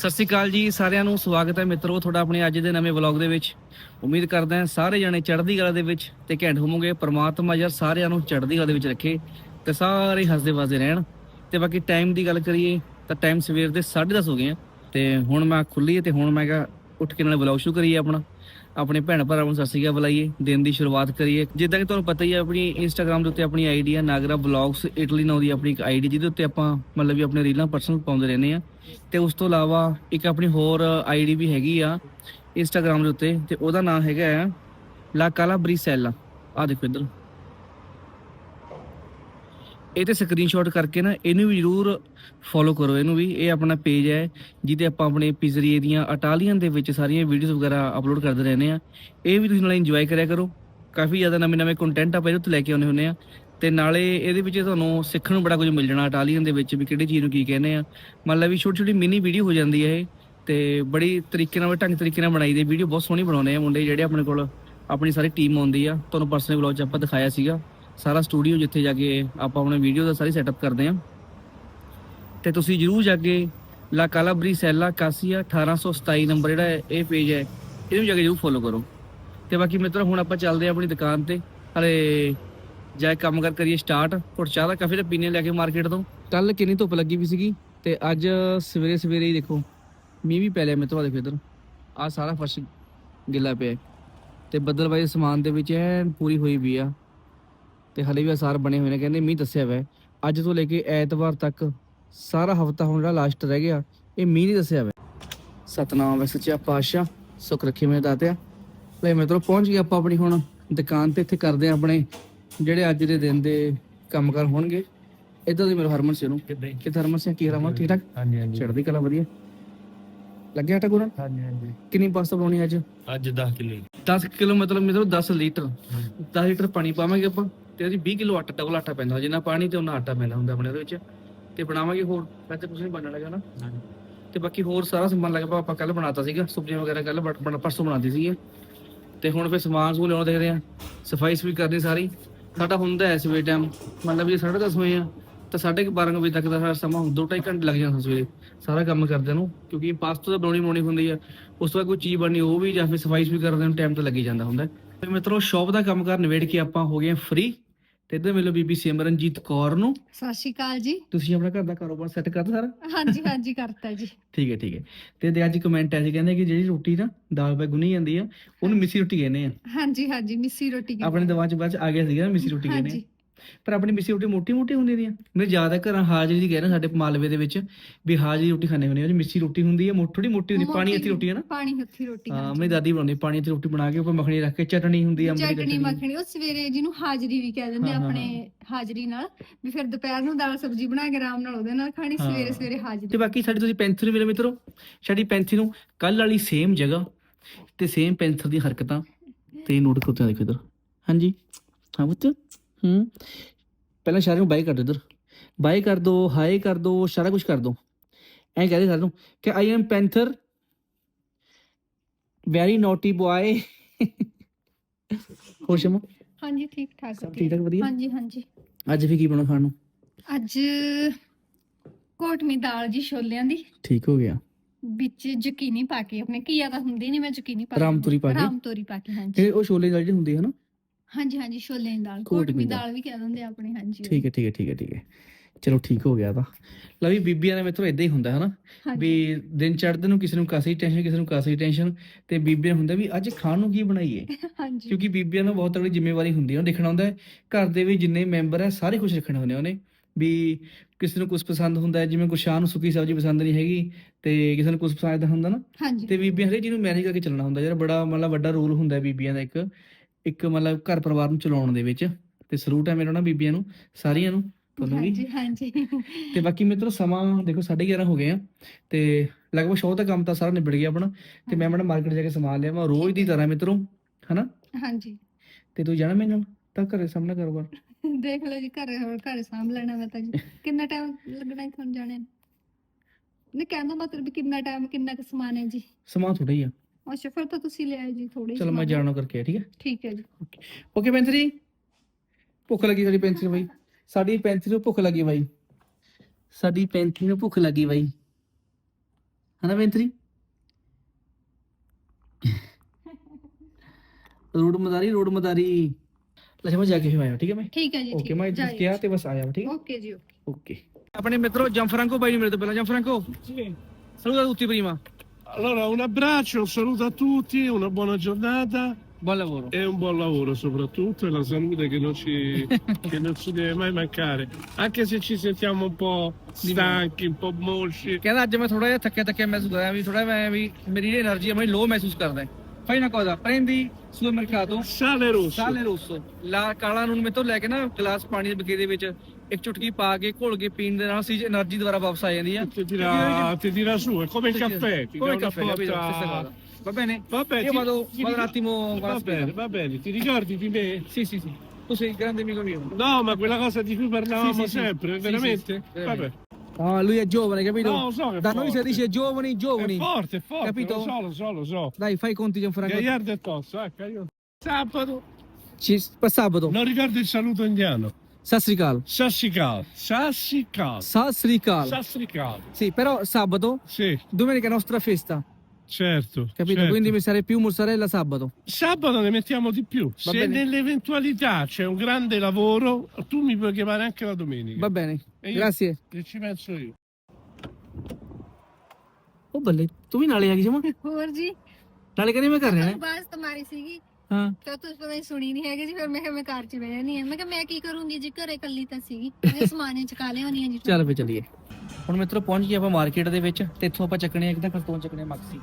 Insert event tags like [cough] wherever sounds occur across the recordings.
ਸਤਿ ਸ਼੍ਰੀ ਅਕਾਲ ਜੀ, ਸਾਰਿਆਂ ਨੂੰ ਸਵਾਗਤ ਹੈ ਮਿੱਤਰੋ ਤੁਹਾਡਾ ਆਪਣੇ ਅੱਜ ਦੇ ਨਵੇਂ ਵਲੌਗ ਦੇ ਵਿੱਚ। ਉਮੀਦ ਕਰਦਾ ਹਾਂ ਸਾਰੇ ਜਣੇ ਚੜ੍ਹਦੀ ਕਲਾ ਦੇ ਵਿੱਚ ਤੇ ਘੈਂਟ ਹੋਵੋਗੇ, ਪ੍ਰਮਾਤਮਾ ਯਾਰ ਸਾਰਿਆਂ ਨੂੰ ਚੜ੍ਹਦੀ ਕਲਾ ਦੇ ਵਿੱਚ ਰੱਖੇ ਤੇ ਸਾਰੇ ਹੱਸਦੇ ਵਸਦੇ ਰਹਿਣ। ਤੇ ਬਾਕੀ ਟਾਈਮ ਦੀ ਗੱਲ ਕਰੀਏ ਤਾਂ ਟਾਈਮ ਸਵੇਰ ਦੇ 10:30 ਹੋ ਗਏ ਆ ਤੇ ਹੁਣ ਮੈਂ ਖੁੱਲੀ ਹੈ ਤੇ ਹੁਣ ਮੈਂ ਕਿਹਾ ਉੱਠ ਕੇ ਨਾਲੇ ਵਲੌਗ ਸ਼ੁਰੂ ਕਰੀਏ ਆਪਣਾ। ਆਪਣੇ ਭੈਣ ਭਰਾਵਾਂ ਨੂੰ ਸਤਿ ਸ਼੍ਰੀ ਅਕਾਲ ਬੁਲਾਈਏ, ਦਿਨ ਦੀ ਸ਼ੁਰੂਆਤ ਕਰੀਏ। ਜਿੱਦਾਂ ਕਿ ਤੁਹਾਨੂੰ ਪਤਾ ਹੀ ਹੈ ਆਪਣੀ ਇੰਸਟਾਗ੍ਰam ਦੇ ਉੱਤੇ ਆਪਣੀ ਆਈਡੀ ਹੈ ਨਾਗਰਾ ਵਲੌਗਸ ਇਟਲੀ ਨਾਂ ਦੀ ਆਪਣੀ ਇੱਕ ਆਈਡੀ ਜਿਹਦੇ ਉੱਤੇ ਆਪਾਂ ਮਤਲਬ ਵੀ ਆਪਣੇ ਰੀਲਾਂ ਪਰਸਨਲ ਪਾਉਂਦੇ ਰਹਿੰਦੇ ਆ। ਤੇ ਉਸ ਤੋਂ ਇਲਾਵਾ ਇੱਕ ਆਪਣੀ ਹੋਰ ਆਈਡੀ ਵੀ ਹੈਗੀ ਆ ਇੰਸਟਾਗ੍ਰam ਦੇ ਉੱਤੇ, ਤੇ ਉਹਦਾ ਨਾਮ ਹੈਗਾ ਹੈ ਲਾ ਕਾਲਾ ਬਰੀਸੈਲਾ ਆ ਦੇਖੋ ਇੱਧਰ। ਇਹ ਤੇ ਸਕਰੀਨਸ਼ਾਟ ਕਰਕੇ ਨਾ ਇਹਨੂੰ ਵੀ ਜਰੂਰ ਫੋਲੋ ਕਰੋ, ਇਹਨੂੰ ਵੀ, ਇਹ ਆਪਣਾ ਪੇਜ ਹੈ, ਜਿਹਦੇ ਆਪਾਂ ਆਪਣੇ ਪਿਜ਼ਰੀਏ ਦੀਆਂ ਅਟਾਲੀਅਨ ਦੇ ਵਿੱਚ ਸਾਰੀਆਂ ਵੀਡੀਓਜ਼ ਵਗੈਰਾ ਅਪਲੋਡ ਕਰਦੇ ਰਹਿੰਦੇ ਆ ਇਹ ਵੀ ਤੁਸੀਂ ਨਾਲ ਇੰਜੋਏ ਕਰਿਆ ਕਰੋ। ਕਾਫੀ ਜ਼ਿਆਦਾ ਨਵੇਂ ਨਵੇਂ ਕੰਟੈਂਟ ਆਪਾਂ ਇਹਦੇ ਉੱਤੇ ਲੈ ਕੇ ਆਉਂਦੇ ਹੁੰਦੇ ਆ ਤੇ ਨਾਲੇ ਇਹਦੇ ਵਿੱਚ ਤੁਹਾਨੂੰ ਸਿੱਖਣ ਨੂੰ ਬੜਾ ਕੁਝ ਮਿਲ ਜਾਣਾ ਇਟਾਲੀਅਨ ਦੇ ਵਿੱਚ ਵੀ ਕਿਹੜੀ ਚੀਜ਼ ਨੂੰ ਕੀ ਕਹਿੰਦੇ ਆ ਮੰਨ ਲਾ ਵੀ ਛੋਟੀ ਛੋਟੀ ਮਿਨੀ ਵੀਡੀਓ ਹੋ ਜਾਂਦੀ ਹੈ ਇਹ। ਤੇ ਬੜੀ ਤਰੀਕੇ ਨਾਲ, ਢੰਗ ਤਰੀਕੇ ਨਾਲ ਬਣਾਈ ਦੀ ਵੀਡੀਓ ਬਹੁਤ ਸੋਹਣੀ ਬਣਾਉਂਦੇ ਆ ਮੁੰਡੇ ਜਿਹੜੇ ਆਪਣੇ ਕੋਲ ਆਪਣੀ ਸਾਰੀ ਟੀਮ ਆਉਂਦੀ ਆ। ਤੁਹਾਨੂੰ ਪਰਸਨਲ ਵਲੌਗ 'ਚ ਆਪਾਂ ਦਿਖਾਇਆ ਸੀਗਾ। ਸਾਰਾ ਸਟੂਡੀਓ ਜਿੱਥੇ ਜਾ ਕੇ ਆਪਾਂ ਆਪਣੇ ਵੀਡੀਓ ਦਾ ਸਾਰੀ ਸੈਟਅਪ ਕਰਦੇ ਆ ਤੇ ਤੁਸੀਂ ਜਰੂਰ ਜਾ ਕੇ ਲਾ ਕਾਲਾਬਰੀ ਸੈਲਾ ਕਾਸੀਆ 1827 ਨੰਬਰ ਜਿਹੜਾ ਇਹ ਪੇਜ ਹੈ, ਇਹਨੂੰ ਜਾ ਕੇ ਜਰੂਰ ਫੋਲੋ ਕਰੋ। ਤੇ ਬਾਕੀ ਮਿੱਤਰੋ, ਹੁਣ ਆਪਾਂ ਚੱਲਦੇ ਆ ਆਪਣੀ ਦੁਕਾਨ ਤੇ। ਹਲੇ ਜਾ ਕੇ ਕੰਮ ਕਰ ਕਰੀਏ ਸਟਾਰਟ ਹੁਣ ਚਾਹ ਦਾ ਕਾਫੀ ਦਾ ਪੀਣੇ ਲੈ ਕੇ ਮਾਰਕੀਟ ਤੋਂ। ਕੱਲ ਕਿੰਨੀ ਧੁੱਪ ਲੱਗੀ ਵੀ ਸੀਗੀ ਤੇ ਅੱਜ ਸਵੇਰੇ ਸਵੇਰੇ ਹੀ ਦੇਖੋ, ਮੀਂਹ ਵੀ ਪੈ ਲਿਆ ਮਿੱਤਰੋ ਆ ਦੇਖੋ ਇੱਧਰ। ਆ ਸਾਰਾ ਫਰਸ਼ ਗਿੱਲਾ ਪਿਆ ਹੈ। ਤੇ ਬੱਦਲਬਾਈ ਸਮਾਨ ਦੇ ਵਿੱਚ ਐਨ ਪੂਰੀ ਹੋਈ ਵੀ ਆ। ਤੇ ਹਲੇ ਵੀ ਅਸਾਰ ਬਣੇ ਹੋਏ ਨੇ। ਕਹਿੰਦੇ ਮੀਂਹ ਦੱਸਿਆ ਹੈ। ਅੱਜ ਤੋਂ ਲੈ ਕੇ ਐਤਵਾਰ ਤੱਕ ਸਾਰਾ ਹਫਤਾ ਹੁਣ ਜਿਹੜਾ ਲਾਸਟ ਰਹਿ ਗਿਆ ਇਹ ਮੀਂਹ ਨਹੀਂ ਦੱਸਿਆ ਹੋਇਆ ਸਤਨਾਮ ਵੈ ਸੱਚਾ ਪਾਤਸ਼ਾਹ ਸੁਖ ਰੱਖੇ ਮੇਰੇ ਦਾਤਿਆ। ਲੈ ਮਿੱਤਰੋ ਪਹੁੰਚ ਗਏ ਆਪਾਂ ਆਪਣੀ ਹੁਣ ਦੁਕਾਨ ਤੇ ਇੱਥੇ ਕਰਦੇ ਆ ਆਪਣੇ ਜਿਹੜੇ ਅੱਜ ਦੇ ਦਿਨ ਦੇ ਕੰਮਕਾਰ ਹੋਣਗੇ। ਇਦਾਂ ਦੀ ਮੇਰੇ ਹਰਮਨ ਸਿੰਘ ਨੂੰ ਕਿੱਦਾਂ ਕਿ ਹਰਮਨ ਸਿੰਘ ਕੀ ਰਮਨ ਠੀਕ ਠਾਕ ਹਾਂਜੀ ਹਾਂਜੀ। ਚੜ੍ਹਦੀ ਕਲਾ ਵਧੀਆ। ਲੱਗਿਆ ਆਟਾ ਗੁਰਨ ਹਾਂਜੀ ਹਾਂਜੀ। ਕਿੰਨੀ ਪਾਸਤਾ ਬਣਾਉਣੀ ਅੱਜ? ਅੱਜ 10 ਕਿਲੋ। 10 ਕਿਲੋ ਮਤਲਬ ਮਿੱਤਰੋ 10 ਲੀਟਰ। 10 ਲੀਟਰ ਪਾਣੀ ਪਾਵਾਂਗੇ ਆਪਾਂ। ਤੇ ਉਹਦੀ 20 ਕਿਲੋ ਆਟਾ ਡਬਲ ਆਟਾ ਪੈਂਦਾ ਜਿੰਨਾ ਪਾਣੀ ਤੇ ਉਹਨਾਂ ਆਟਾ ਪੈਂਦਾ ਹੁੰਦਾ ਆਪਣੇ ਉਹਦੇ ਵਿੱਚ। ਤੇ ਬਣਾਵਾਂਗੇ ਹੋਰ ਵੈਸੇ ਕੁਝ ਨਹੀਂ ਬਣਨ ਲੱਗਾ ਨਾ। ਤੇ ਬਾਕੀ ਹੋਰ ਸਾਰਾ ਸਮਾਨ ਲੱਗਾ ਆਪਾਂ ਕੱਲ ਬਣਾਤਾ ਸੀਗਾ ਸਬਜ਼ੀਆਂ ਵਗੈਰਾ ਕੱਲ ਪਰਸੋਂ ਬਣਾਤੀ ਸੀ ਤੇ ਹੁਣ ਫਿਰ ਸਮਾਨ ਸਮੂਨ ਲਿਆਉਣ ਦੇਖਦੇ ਆ ਸਫ਼ਾਈ ਵੀ ਕਰਨੀ ਸਾਰੀ। ਸਾਡਾ ਹੁੰਦਾ ਐ ਸਵੇਰ ਟਾਈਮ ਮਤਲਬ ਜੇ 10:30 ਹੋਏ ਆ ਤਾਂ 12:30 ਵਜੇ ਤੱਕ ਦਾ ਸਾਡਾ ਸਮਾਂ 2.5 ਘੰਟੇ ਲੱਗ ਜਾਂਦੇ ਸਵੇਰੇ। ਸਾਰਾ ਕੰਮ ਕਰਦੇ ਨੂੰ ਕਿਉਂਕਿ ਪਾਸਤਾ ਤਾਂ ਬਣਾਉਣੀ ਬਣਾਉਣੀ ਹੁੰਦੀ ਆ। ਉਸ ਤੋਂ ਬਾਅਦ ਕੋਈ ਚੀਜ਼ ਬਣਨੀ ਉਹ ਵੀ ਜਾਂ ਫਿਰ ਸਫ਼ਾਈ ਵੀ ਕਰਦੇ ਨੂੰ ਟਾਈਮ ਤਾਂ ਲੱਗੀ ਜਾਂਦਾ ਹੁੰਦਾ। ਤੇ ਮਿੱਤਰੋ ਸ਼ੌਪ ਦਾ ਕੰਮ ਕਰ ਨਿਬੇੜ ਕੇ ਆਪਾਂ ਹੋ ਗਏ ਫ੍ਰੀ ਤੇ ਇੱਧਰ ਮਿਲੋ ਬੀਬੀ ਸਿਮਰਨਜੀਤ ਕੌਰ ਨੂੰ ਸਤਿ ਸ਼੍ਰੀ ਅਕਾਲ ਜੀ। ਤੁਸੀਂ ਆਪਣਾ ਘਰ ਦਾ ਕਾਰੋਬਾਰ ਸੈੱਟ ਕਰਤਾ ਸਾਰਾ? ਹਾਂਜੀ ਹਾਂਜੀ ਕਰਤਾ ਜੀ। ਠੀਕ ਹੈ ਠੀਕ ਹੈ। ਤੇ ਅੱਜ ਕਮੈਂਟ ਐ ਸੀ ਕਹਿੰਦੇ ਕਿ ਜਿਹੜੀ ਰੋਟੀ ਨਾ ਦਾਲ ਪੈ ਗੁੰਨੀ ਜਾਂਦੀ ਆ ਉਹਨੂੰ ਮਿੱਸੀ ਰੋਟੀ ਕਹਿੰਦੇ ਆ। ਹਾਂਜੀ ਹਾਂਜੀ ਮਿੱਸੀ ਰੋਟੀ ਆਪਣੇ ਦਿਮਾਗ 'ਚ ਬਾਅਦ 'ਚ ਆ ਗਿਆ ਸੀਗਾ ਨਾ ਮਿੱਸੀ ਰੋਟੀ ਕਹਿੰਦੇ ਆ। ਹਾਂਜੀ। ਪਰ ਆਪਣੀ ਮਿੱਸੀ ਰੋਟੀ ਮੋਟੀ ਮੋਟੀ ਹੁੰਦੀ ਦੀਆਂ। ਮੇਰੇ ਜ਼ਿਆਦਾ ਘਰਾਂ ਹਾਜ਼ਰੀ ਦੀ ਕਹਿੰਦੇ ਸਾਡੇ ਮਾਲਵੇ ਦੇ ਵਿੱਚ ਵੀ ਹਾਜ਼ਰੀ ਰੋਟੀ ਖਾਣੇ ਹੁੰਦੇ ਆ। ਮਿੱਸੀ ਰੋਟੀ ਹੁੰਦੀ ਹੈ ਮੋਟੀ ਥੋੜੀ ਮੋਟੀ ਹੁੰਦੀ ਪਾਣੀ ਅੱਤੀ ਰੋਟੀ ਹੈ ਨਾ। ਪਾਣੀ ਹੱਥੀ ਰੋਟੀ ਹਾਂ। ਮੇਰੀ ਦਾਦੀ ਬਣਾਉਂਦੀ ਪਾਣੀ ਅੱਤੀ ਰੋਟੀ ਬਣਾ ਕੇ ਉੱਪਰ ਮੱਖਣੀ ਰੱਖ ਕੇ ਚਟਣੀ ਹੁੰਦੀ ਆ ਚਟਣੀ ਮੱਖਣੀ ਉਹ ਸਵੇਰੇ ਜਿਹਨੂੰ ਹਾਜ਼ਰੀ ਵੀ ਕਹਿ ਦਿੰਦੇ ਆਪਣੇ ਹਾਜ਼ਰੀ ਨਾਲ ਵੀ ਫਿਰ ਦੁਪਹਿਰ ਨੂੰ ਦਾਲ ਸਬਜ਼ੀ ਬਣਾ ਕੇ ਆਰਾਮ ਨਾਲ ਉਹਦੇ ਨਾਲ ਖਾਣੀ। ਸਵੇਰੇ ਸਵੇਰੇ ਹਾਜ਼ਰੀ। ਤੇ ਬਾਕੀ ਸਾਡੀ ਤੁਸੀਂ ਪੈਂਥਰ ਨੂੰ ਮਿਲੇ ਮਿੱਤਰੋ ਸਾਡੀ ਪੈਂਥੀ ਨੂੰ ਕੱਲ ਵਾਲੀ ਸੇਮ ਜਗ੍ਹਾ ਤੇ ਸੇਮ ਪੈਂਥਰ ਦੀ ਹਰਕਤਾਂ ਤੇ ਨੋਟ ਕਰਤੇ ਦੇਖੋ ਇਧਰ। ਹਾਂਜੀ। ਹਾਂ ਬੁੱਤ ਹੂੰ। ਪਹਿਲਾਂ ਸਾਰੇ ਨੂੰ ਬਾਈ ਕਰ ਦਿਓ ਇਧਰ। ਬਾਈ ਕਰ ਦੋ ਹਾਈ ਕਰ ਦੋ ਸਾਰਾ ਕੁਝ ਕਰ ਦੋ ਐਂ ਕਹਦੇ ਸਾਰਿਆਂ ਨੂੰ ਕਿ I am panther very naughty boy ਹੋਰ ਸ਼ਮਾ? ਹਾਂਜੀ ਠੀਕ ਠਾਕ ਸਭ ਠੀਕ ਠਾਕ ਵਧੀਆ? ਹਾਂਜੀ ਹਾਂਜੀ। ਅੱਜ ਵੀ ਕੀ ਬਣਾ ਖਾਣ ਨੂੰ? ਅੱਜ ਕੋਟਮੀ ਦਾਲ ਜੀ ਛੋਲਿਆਂ ਦੀ। ਠੀਕ ਹੋ ਗਿਆ। ਵਿੱਚ ਜ਼ੁਕੀਨੀ ਪਾ ਕੇ ਆਪਣੇ ਘੀਆ ਤਾਂ ਹੁੰਦੀ ਨਹੀਂ ਮੈਂ ਜ਼ੁਕੀਨੀ ਪਾ ਰਾਮਤੋਰੀ ਪਾ ਕੇ? ਰਾਮਤੋਰੀ ਪਾ ਕੇ ਹਾਂਜੀ। ਇਹ ਉਹ ਛੋਲੇ ਜਿਹੜੀ ਹੁੰਦੀ ਹੈ ਨਾ? ਹਾਂਜੀ ਹਾਂਜੀ ਛੋਲਿਆਂ ਦੀ ਦਾਲ ਕੋਟਮੀ ਦਾਲ। ਵੀ ਕਹਿ ਦਿੰਦੇ ਆ ਆਪਣੇ ਹਾਂਜੀ। ਠੀਕ ਹੈ ਠੀਕ ਹੈ ਠੀਕ ਹੈ ਠੀਕ ਹੈ। ਚਲੋ ਠੀਕ ਹੋ ਗਿਆ ਤਾਂ ਲੈ ਵੀ ਬੀਬੀਆਂ ਦੇ ਮਿੱਤਰੋ ਇਦਾਂ ਹੀ ਹੁੰਦਾ ਹੈ ਨਾ ਹਾਂਜੀ। ਵੀ ਦਿਨ ਚੜ੍ਹਦੇ ਨੂੰ ਕਿਸੇ ਨੂੰ ਕਾਸੀ ਟੈਨਸ਼ਨ ਕਿਸੇ ਨੂੰ ਕਾਸੀ ਟੈਨਸ਼ਨ ਤੇ ਬੀਬੀਆਂ ਹੁੰਦਾ ਵੀ ਅੱਜ ਖਾਣ ਨੂੰ ਕੀ ਬਣਾਈਏ? ਹਾਂਜੀ। ਕਿਉਂਕਿ ਬੀਬੀਆਂ ਨੂੰ ਬਹੁਤ ਤਕੜੀ ਜ਼ਿੰਮੇਵਾਰੀ ਹੁੰਦੀ ਹੈ ਉਹ ਦੇਖਣਾ ਹੁੰਦਾ ਹੈ। ਘਰ ਦੇ ਵਿੱਚ ਜਿੰਨੇ ਮੈਂਬਰ ਹੈ ਸਾਰੇ ਖੁਸ਼ ਰੱਖਣੇ ਹੁੰਦੇ ਉਹਨੇ। ਵੀ ਕਿਸੇ ਨੂੰ ਕੁਝ ਪਸੰਦ ਹੁੰਦਾ ਹੈ ਜਿਵੇਂ ਕੁਛ ਸ਼ਾਹ ਨੂੰ ਸੁੱਕੀ ਸਬਜ਼ੀ ਪਸੰਦ ਨਹੀਂ ਹੈਗੀ ਤੇ ਕਿਸੇ ਨੂੰ ਕੁਝ ਪਸੰਦ ਹੁੰਦਾ ਨਾ। ਤੇ ਬੀਬੀਆਂ ਹਰੇ ਜਿਹਨੂੰ ਮੈਨੇਜ ਕਰਕੇ ਚੱਲਣਾ ਹੁੰਦਾ ਜਿਹੜਾ ਬੜਾ ਮਤਲਬ ਵੱਡਾ ਰੋਲ ਹੁੰਦਾ ਬੀਬੀਆਂ ਦਾ ਇੱਕ। ਇੱਕ ਮਤਲਬ ਘਰ ਪਰਿਵਾਰ ਨੂੰ ਚਲਾਉਣ ਦੇ ਵਿੱਚ ਤੇ ਸਲੂਟ ਹੈ ਮੇਰਾ ਨਾ ਬੀਬੀਆਂ ਨੂੰ ਸਾਰੀਆਂ ਨੂੰ ਤੁਹਾਨੂੰ ਵੀ। ਹਾਂਜੀ ਹਾਂਜੀ। ਤੇ ਬਾਕੀ ਮਿੱਤਰੋ ਸਮਾਂ ਦੇਖੋ 11:30 ਹੋ ਗਏ ਆ ਤੇ ਲਗਭਗ ਸ਼ੋਅ ਦਾ ਕੰਮ ਤਾਂ ਸਾਰਾ ਨਿਬੜ ਗਿਆ ਆਪਣਾ। ਤੇ ਮੈਂ ਆਪਣਾ ਮਾਰਕੀਟ ਜਾ ਕੇ ਸਮਾਨ ਲਿਆਵਾਂ ਰੋਜ਼ ਦੀ ਤਰ੍ਹਾਂ ਮਿੱਤਰੋ ਹਨਾ? ਹਾਂਜੀ। ਤੇ ਤੂੰ ਜਾਣਾ ਮੇਰੇ ਨਾਲ? ਤਾਂ ਘਰੇ ਸਾਹਮਣਾ ਕਾਰੋਬਾਰ। ਦੇਖ ਲਓ ਜੀ ਘਰ ਹੋਰ ਘਰ ਸਾਂਭ ਲੈਣਾ ਮੈਂ ਤਾਂ ਜੀ। ਕਿੰਨਾ ਟਾਈਮ ਲੱਗਣਾ ਹੈ ਤੁਹਾਨੂੰ ਜਾਣੇ ਨੂੰ? ਕਹਿੰਦਾ ਮਤਲਬ ਕਿੰਨਾ ਟਾਈਮ ਕਿੰਨਾ ਕੁ ਸਮਾਨ ਹੈ ਜੀ? ਸਮਾਂ ਥੋੜਾ ਹੀ ਆ। ਅੱਛਾ ਫਿਰ ਤਾਂ ਤੁਸੀਂ ਲਿਆਏ ਜੀ ਥੋੜੀ ਚਲੋ ਮੈਂ ਜਾਣਾ ਕਰਕੇ ਠੀਕ ਹੈ? ਠੀਕ ਹੈ ਜੀ। ਓਕੇ ਪੈਂਥਰੀ ਭੁੱਖ ਲੱਗੀ ਸਾਡੀ ਪੈਂਥਰੀ ਬਾਈ। ਸਾਡੀ ਪੈਂਥਰੀ ਨੂੰ ਭੁੱਖ ਲੱਗੀ ਬਾਈ। ਸਾਡੀ ਪੈਂਥਰੀ ਨੂੰ ਭੁੱਖ ਲੱਗੀ ਬਾਈ। ਹਨਾ ਬੇਂਤਰੀ ਰੋਡ ਮਦਾਰੀ ਰੋਡ ਮਦਾਰੀ। ਲੈ ਮੈਂ ਜਾ ਕੇ ਆਇਆ ਠੀਕ ਹੈ ਮੈਂ ਠੀਕ ਹੈ ਜੀ ਓਕੇ ਮੈਂ ਜਿਸ ਕਿਹਾ ਤੇ ਬਸ ਆਇਆ ਠੀਕ ਹੈ? ਓਕੇ ਜੀ ਓਕੇ ਓਕੇ ਆਪਣੇ ਮਿੱਤਰੋ ਜੰਫਰਾਂਕੋ ਬਾਈ ਨੂੰ ਮਿਲਦੇ ਪਹਿਲਾਂ ਜੰਫਰਾਂਕੋ। saluta tutti prima Allora, un abbraccio, un saluto a tutti, una buona giornata. Buon lavoro. E un buon lavoro soprattutto e la salute che non ci, [laughs] che non ci deve mai mancare. Anche se ci sentiamo un po' stanchi, un po' mosci. ਕਹਿੰਦਾ ਅੱਜ ਮੈਂ ਥੋੜਾ ਜਿਹਾ ਥੱਕਿਆ ਥੱਕਿਆ ਮਹਿਸੂਸ ਹੋਇਆ ਵੀ ਥੋੜਾ ਮੈਂ ਵੀ ਮੇਰੀ એનર્ਜੀ ਮੈਂ ਲੋ ਮਹਿਸੂਸ fai una cosa, prendi sul mercato sale rosso, sale rosso, la ਕਾਲਾ ਨੂਨ ਮੇ ਤੋਂ ਲੈ ਕੇ ਨਾ ਗਲਾਸ ਪਾਣੀ ਦੇ ਬਕੇ ਇੱਕ ਚੁਟਕੀ ਪਾ ਕੇ ਘੋਲ ਕੇ ਪੀਣ ਦੇ ਨਾਲ ਸੀ એનર્ਜੀ ਦੁਬਾਰਾ ਵਾਪਸ ਆ ਜਾਂਦੀ ਆ ti tira, ti tira su, è come il caffè. Ti Come il dà caffè, una capito? Stessa cosa. forza. Va bene? Va bene, Io ti- vado, ti vado un dico- attimo con la Va spesa. bene, va bene, ti ricordi di me? Sì, sì. Tu sei il grande amico mio. No, ma quella cosa di cui parlavamo sempre, veramente? Ah, lui è giovane, capito? No, lo so che da noi si dice giovani, giovani. È forte, è forte, Capito? lo so, lo so, lo so. Dai, fai i conti Gianfranco. Gagliardo è tosso, ecco, io... Sabato, Ci... Sabato. non ricordo il saluto indiano. Sassi Sassi Cal. Sassi Cal. Sassi Cal. Sassi Cal. Sassi Cal. Sì, però sabato. Sì. Domenica è nostra festa. Certo. Capito? Certo. Quindi mi sarei più mozzarella sabato. Sabato ne mettiamo di più. Va Se bene. nell'eventualità c'è un grande lavoro, tu mi puoi chiamare anche la domenica. Va bene. E Grazie. Che ci penso io. Oh, O belle. Tu બી નાળે આવી છે મને ખબર જી નાળે કરીને મેં કરે ને ਹਾਂ। ਤਾਂ ਤੁਸੀਂ ਪਤਾ ਨਹੀਂ ਸੁਣੀ ਨਹੀਂ ਹੈਗੀ ਜੀ ਫਿਰ ਮੈਂ ਕਿਹਾ ਮੈਂ ਕਾਰ 'ਚ ਬਹਿ ਜਾਨੀ ਆ ਮੈਂ ਕਿਹਾ ਮੈਂ ਕੀ ਕਰੂੰਗੀ ਜੀ ਘਰੇ ਇਕੱਲੀ ਤਾਂ ਸੀਗੀ। ਮੈਂ ਸਮਾਨੇ ਚਕਾ ਲਿਆਉਣੀ ਆ ਜੀ। ਚੱਲ ਫੇ ਚੱਲੀਏ। ਹੁਣ ਮਿੱਤਰੋ ਪਹੁੰਚ ਗਏ ਆਪਾਂ ਮਾਰਕੀਟ ਦੇ ਵਿੱਚ ਤੇ ਇੱਥੋਂ ਆਪਾਂ ਚੱਕਣੇ ਆ ਇੱਕਦਮ ਖਰਤੋਂ ਚੱਕਣੇ ਆ ਮਕਸੀ।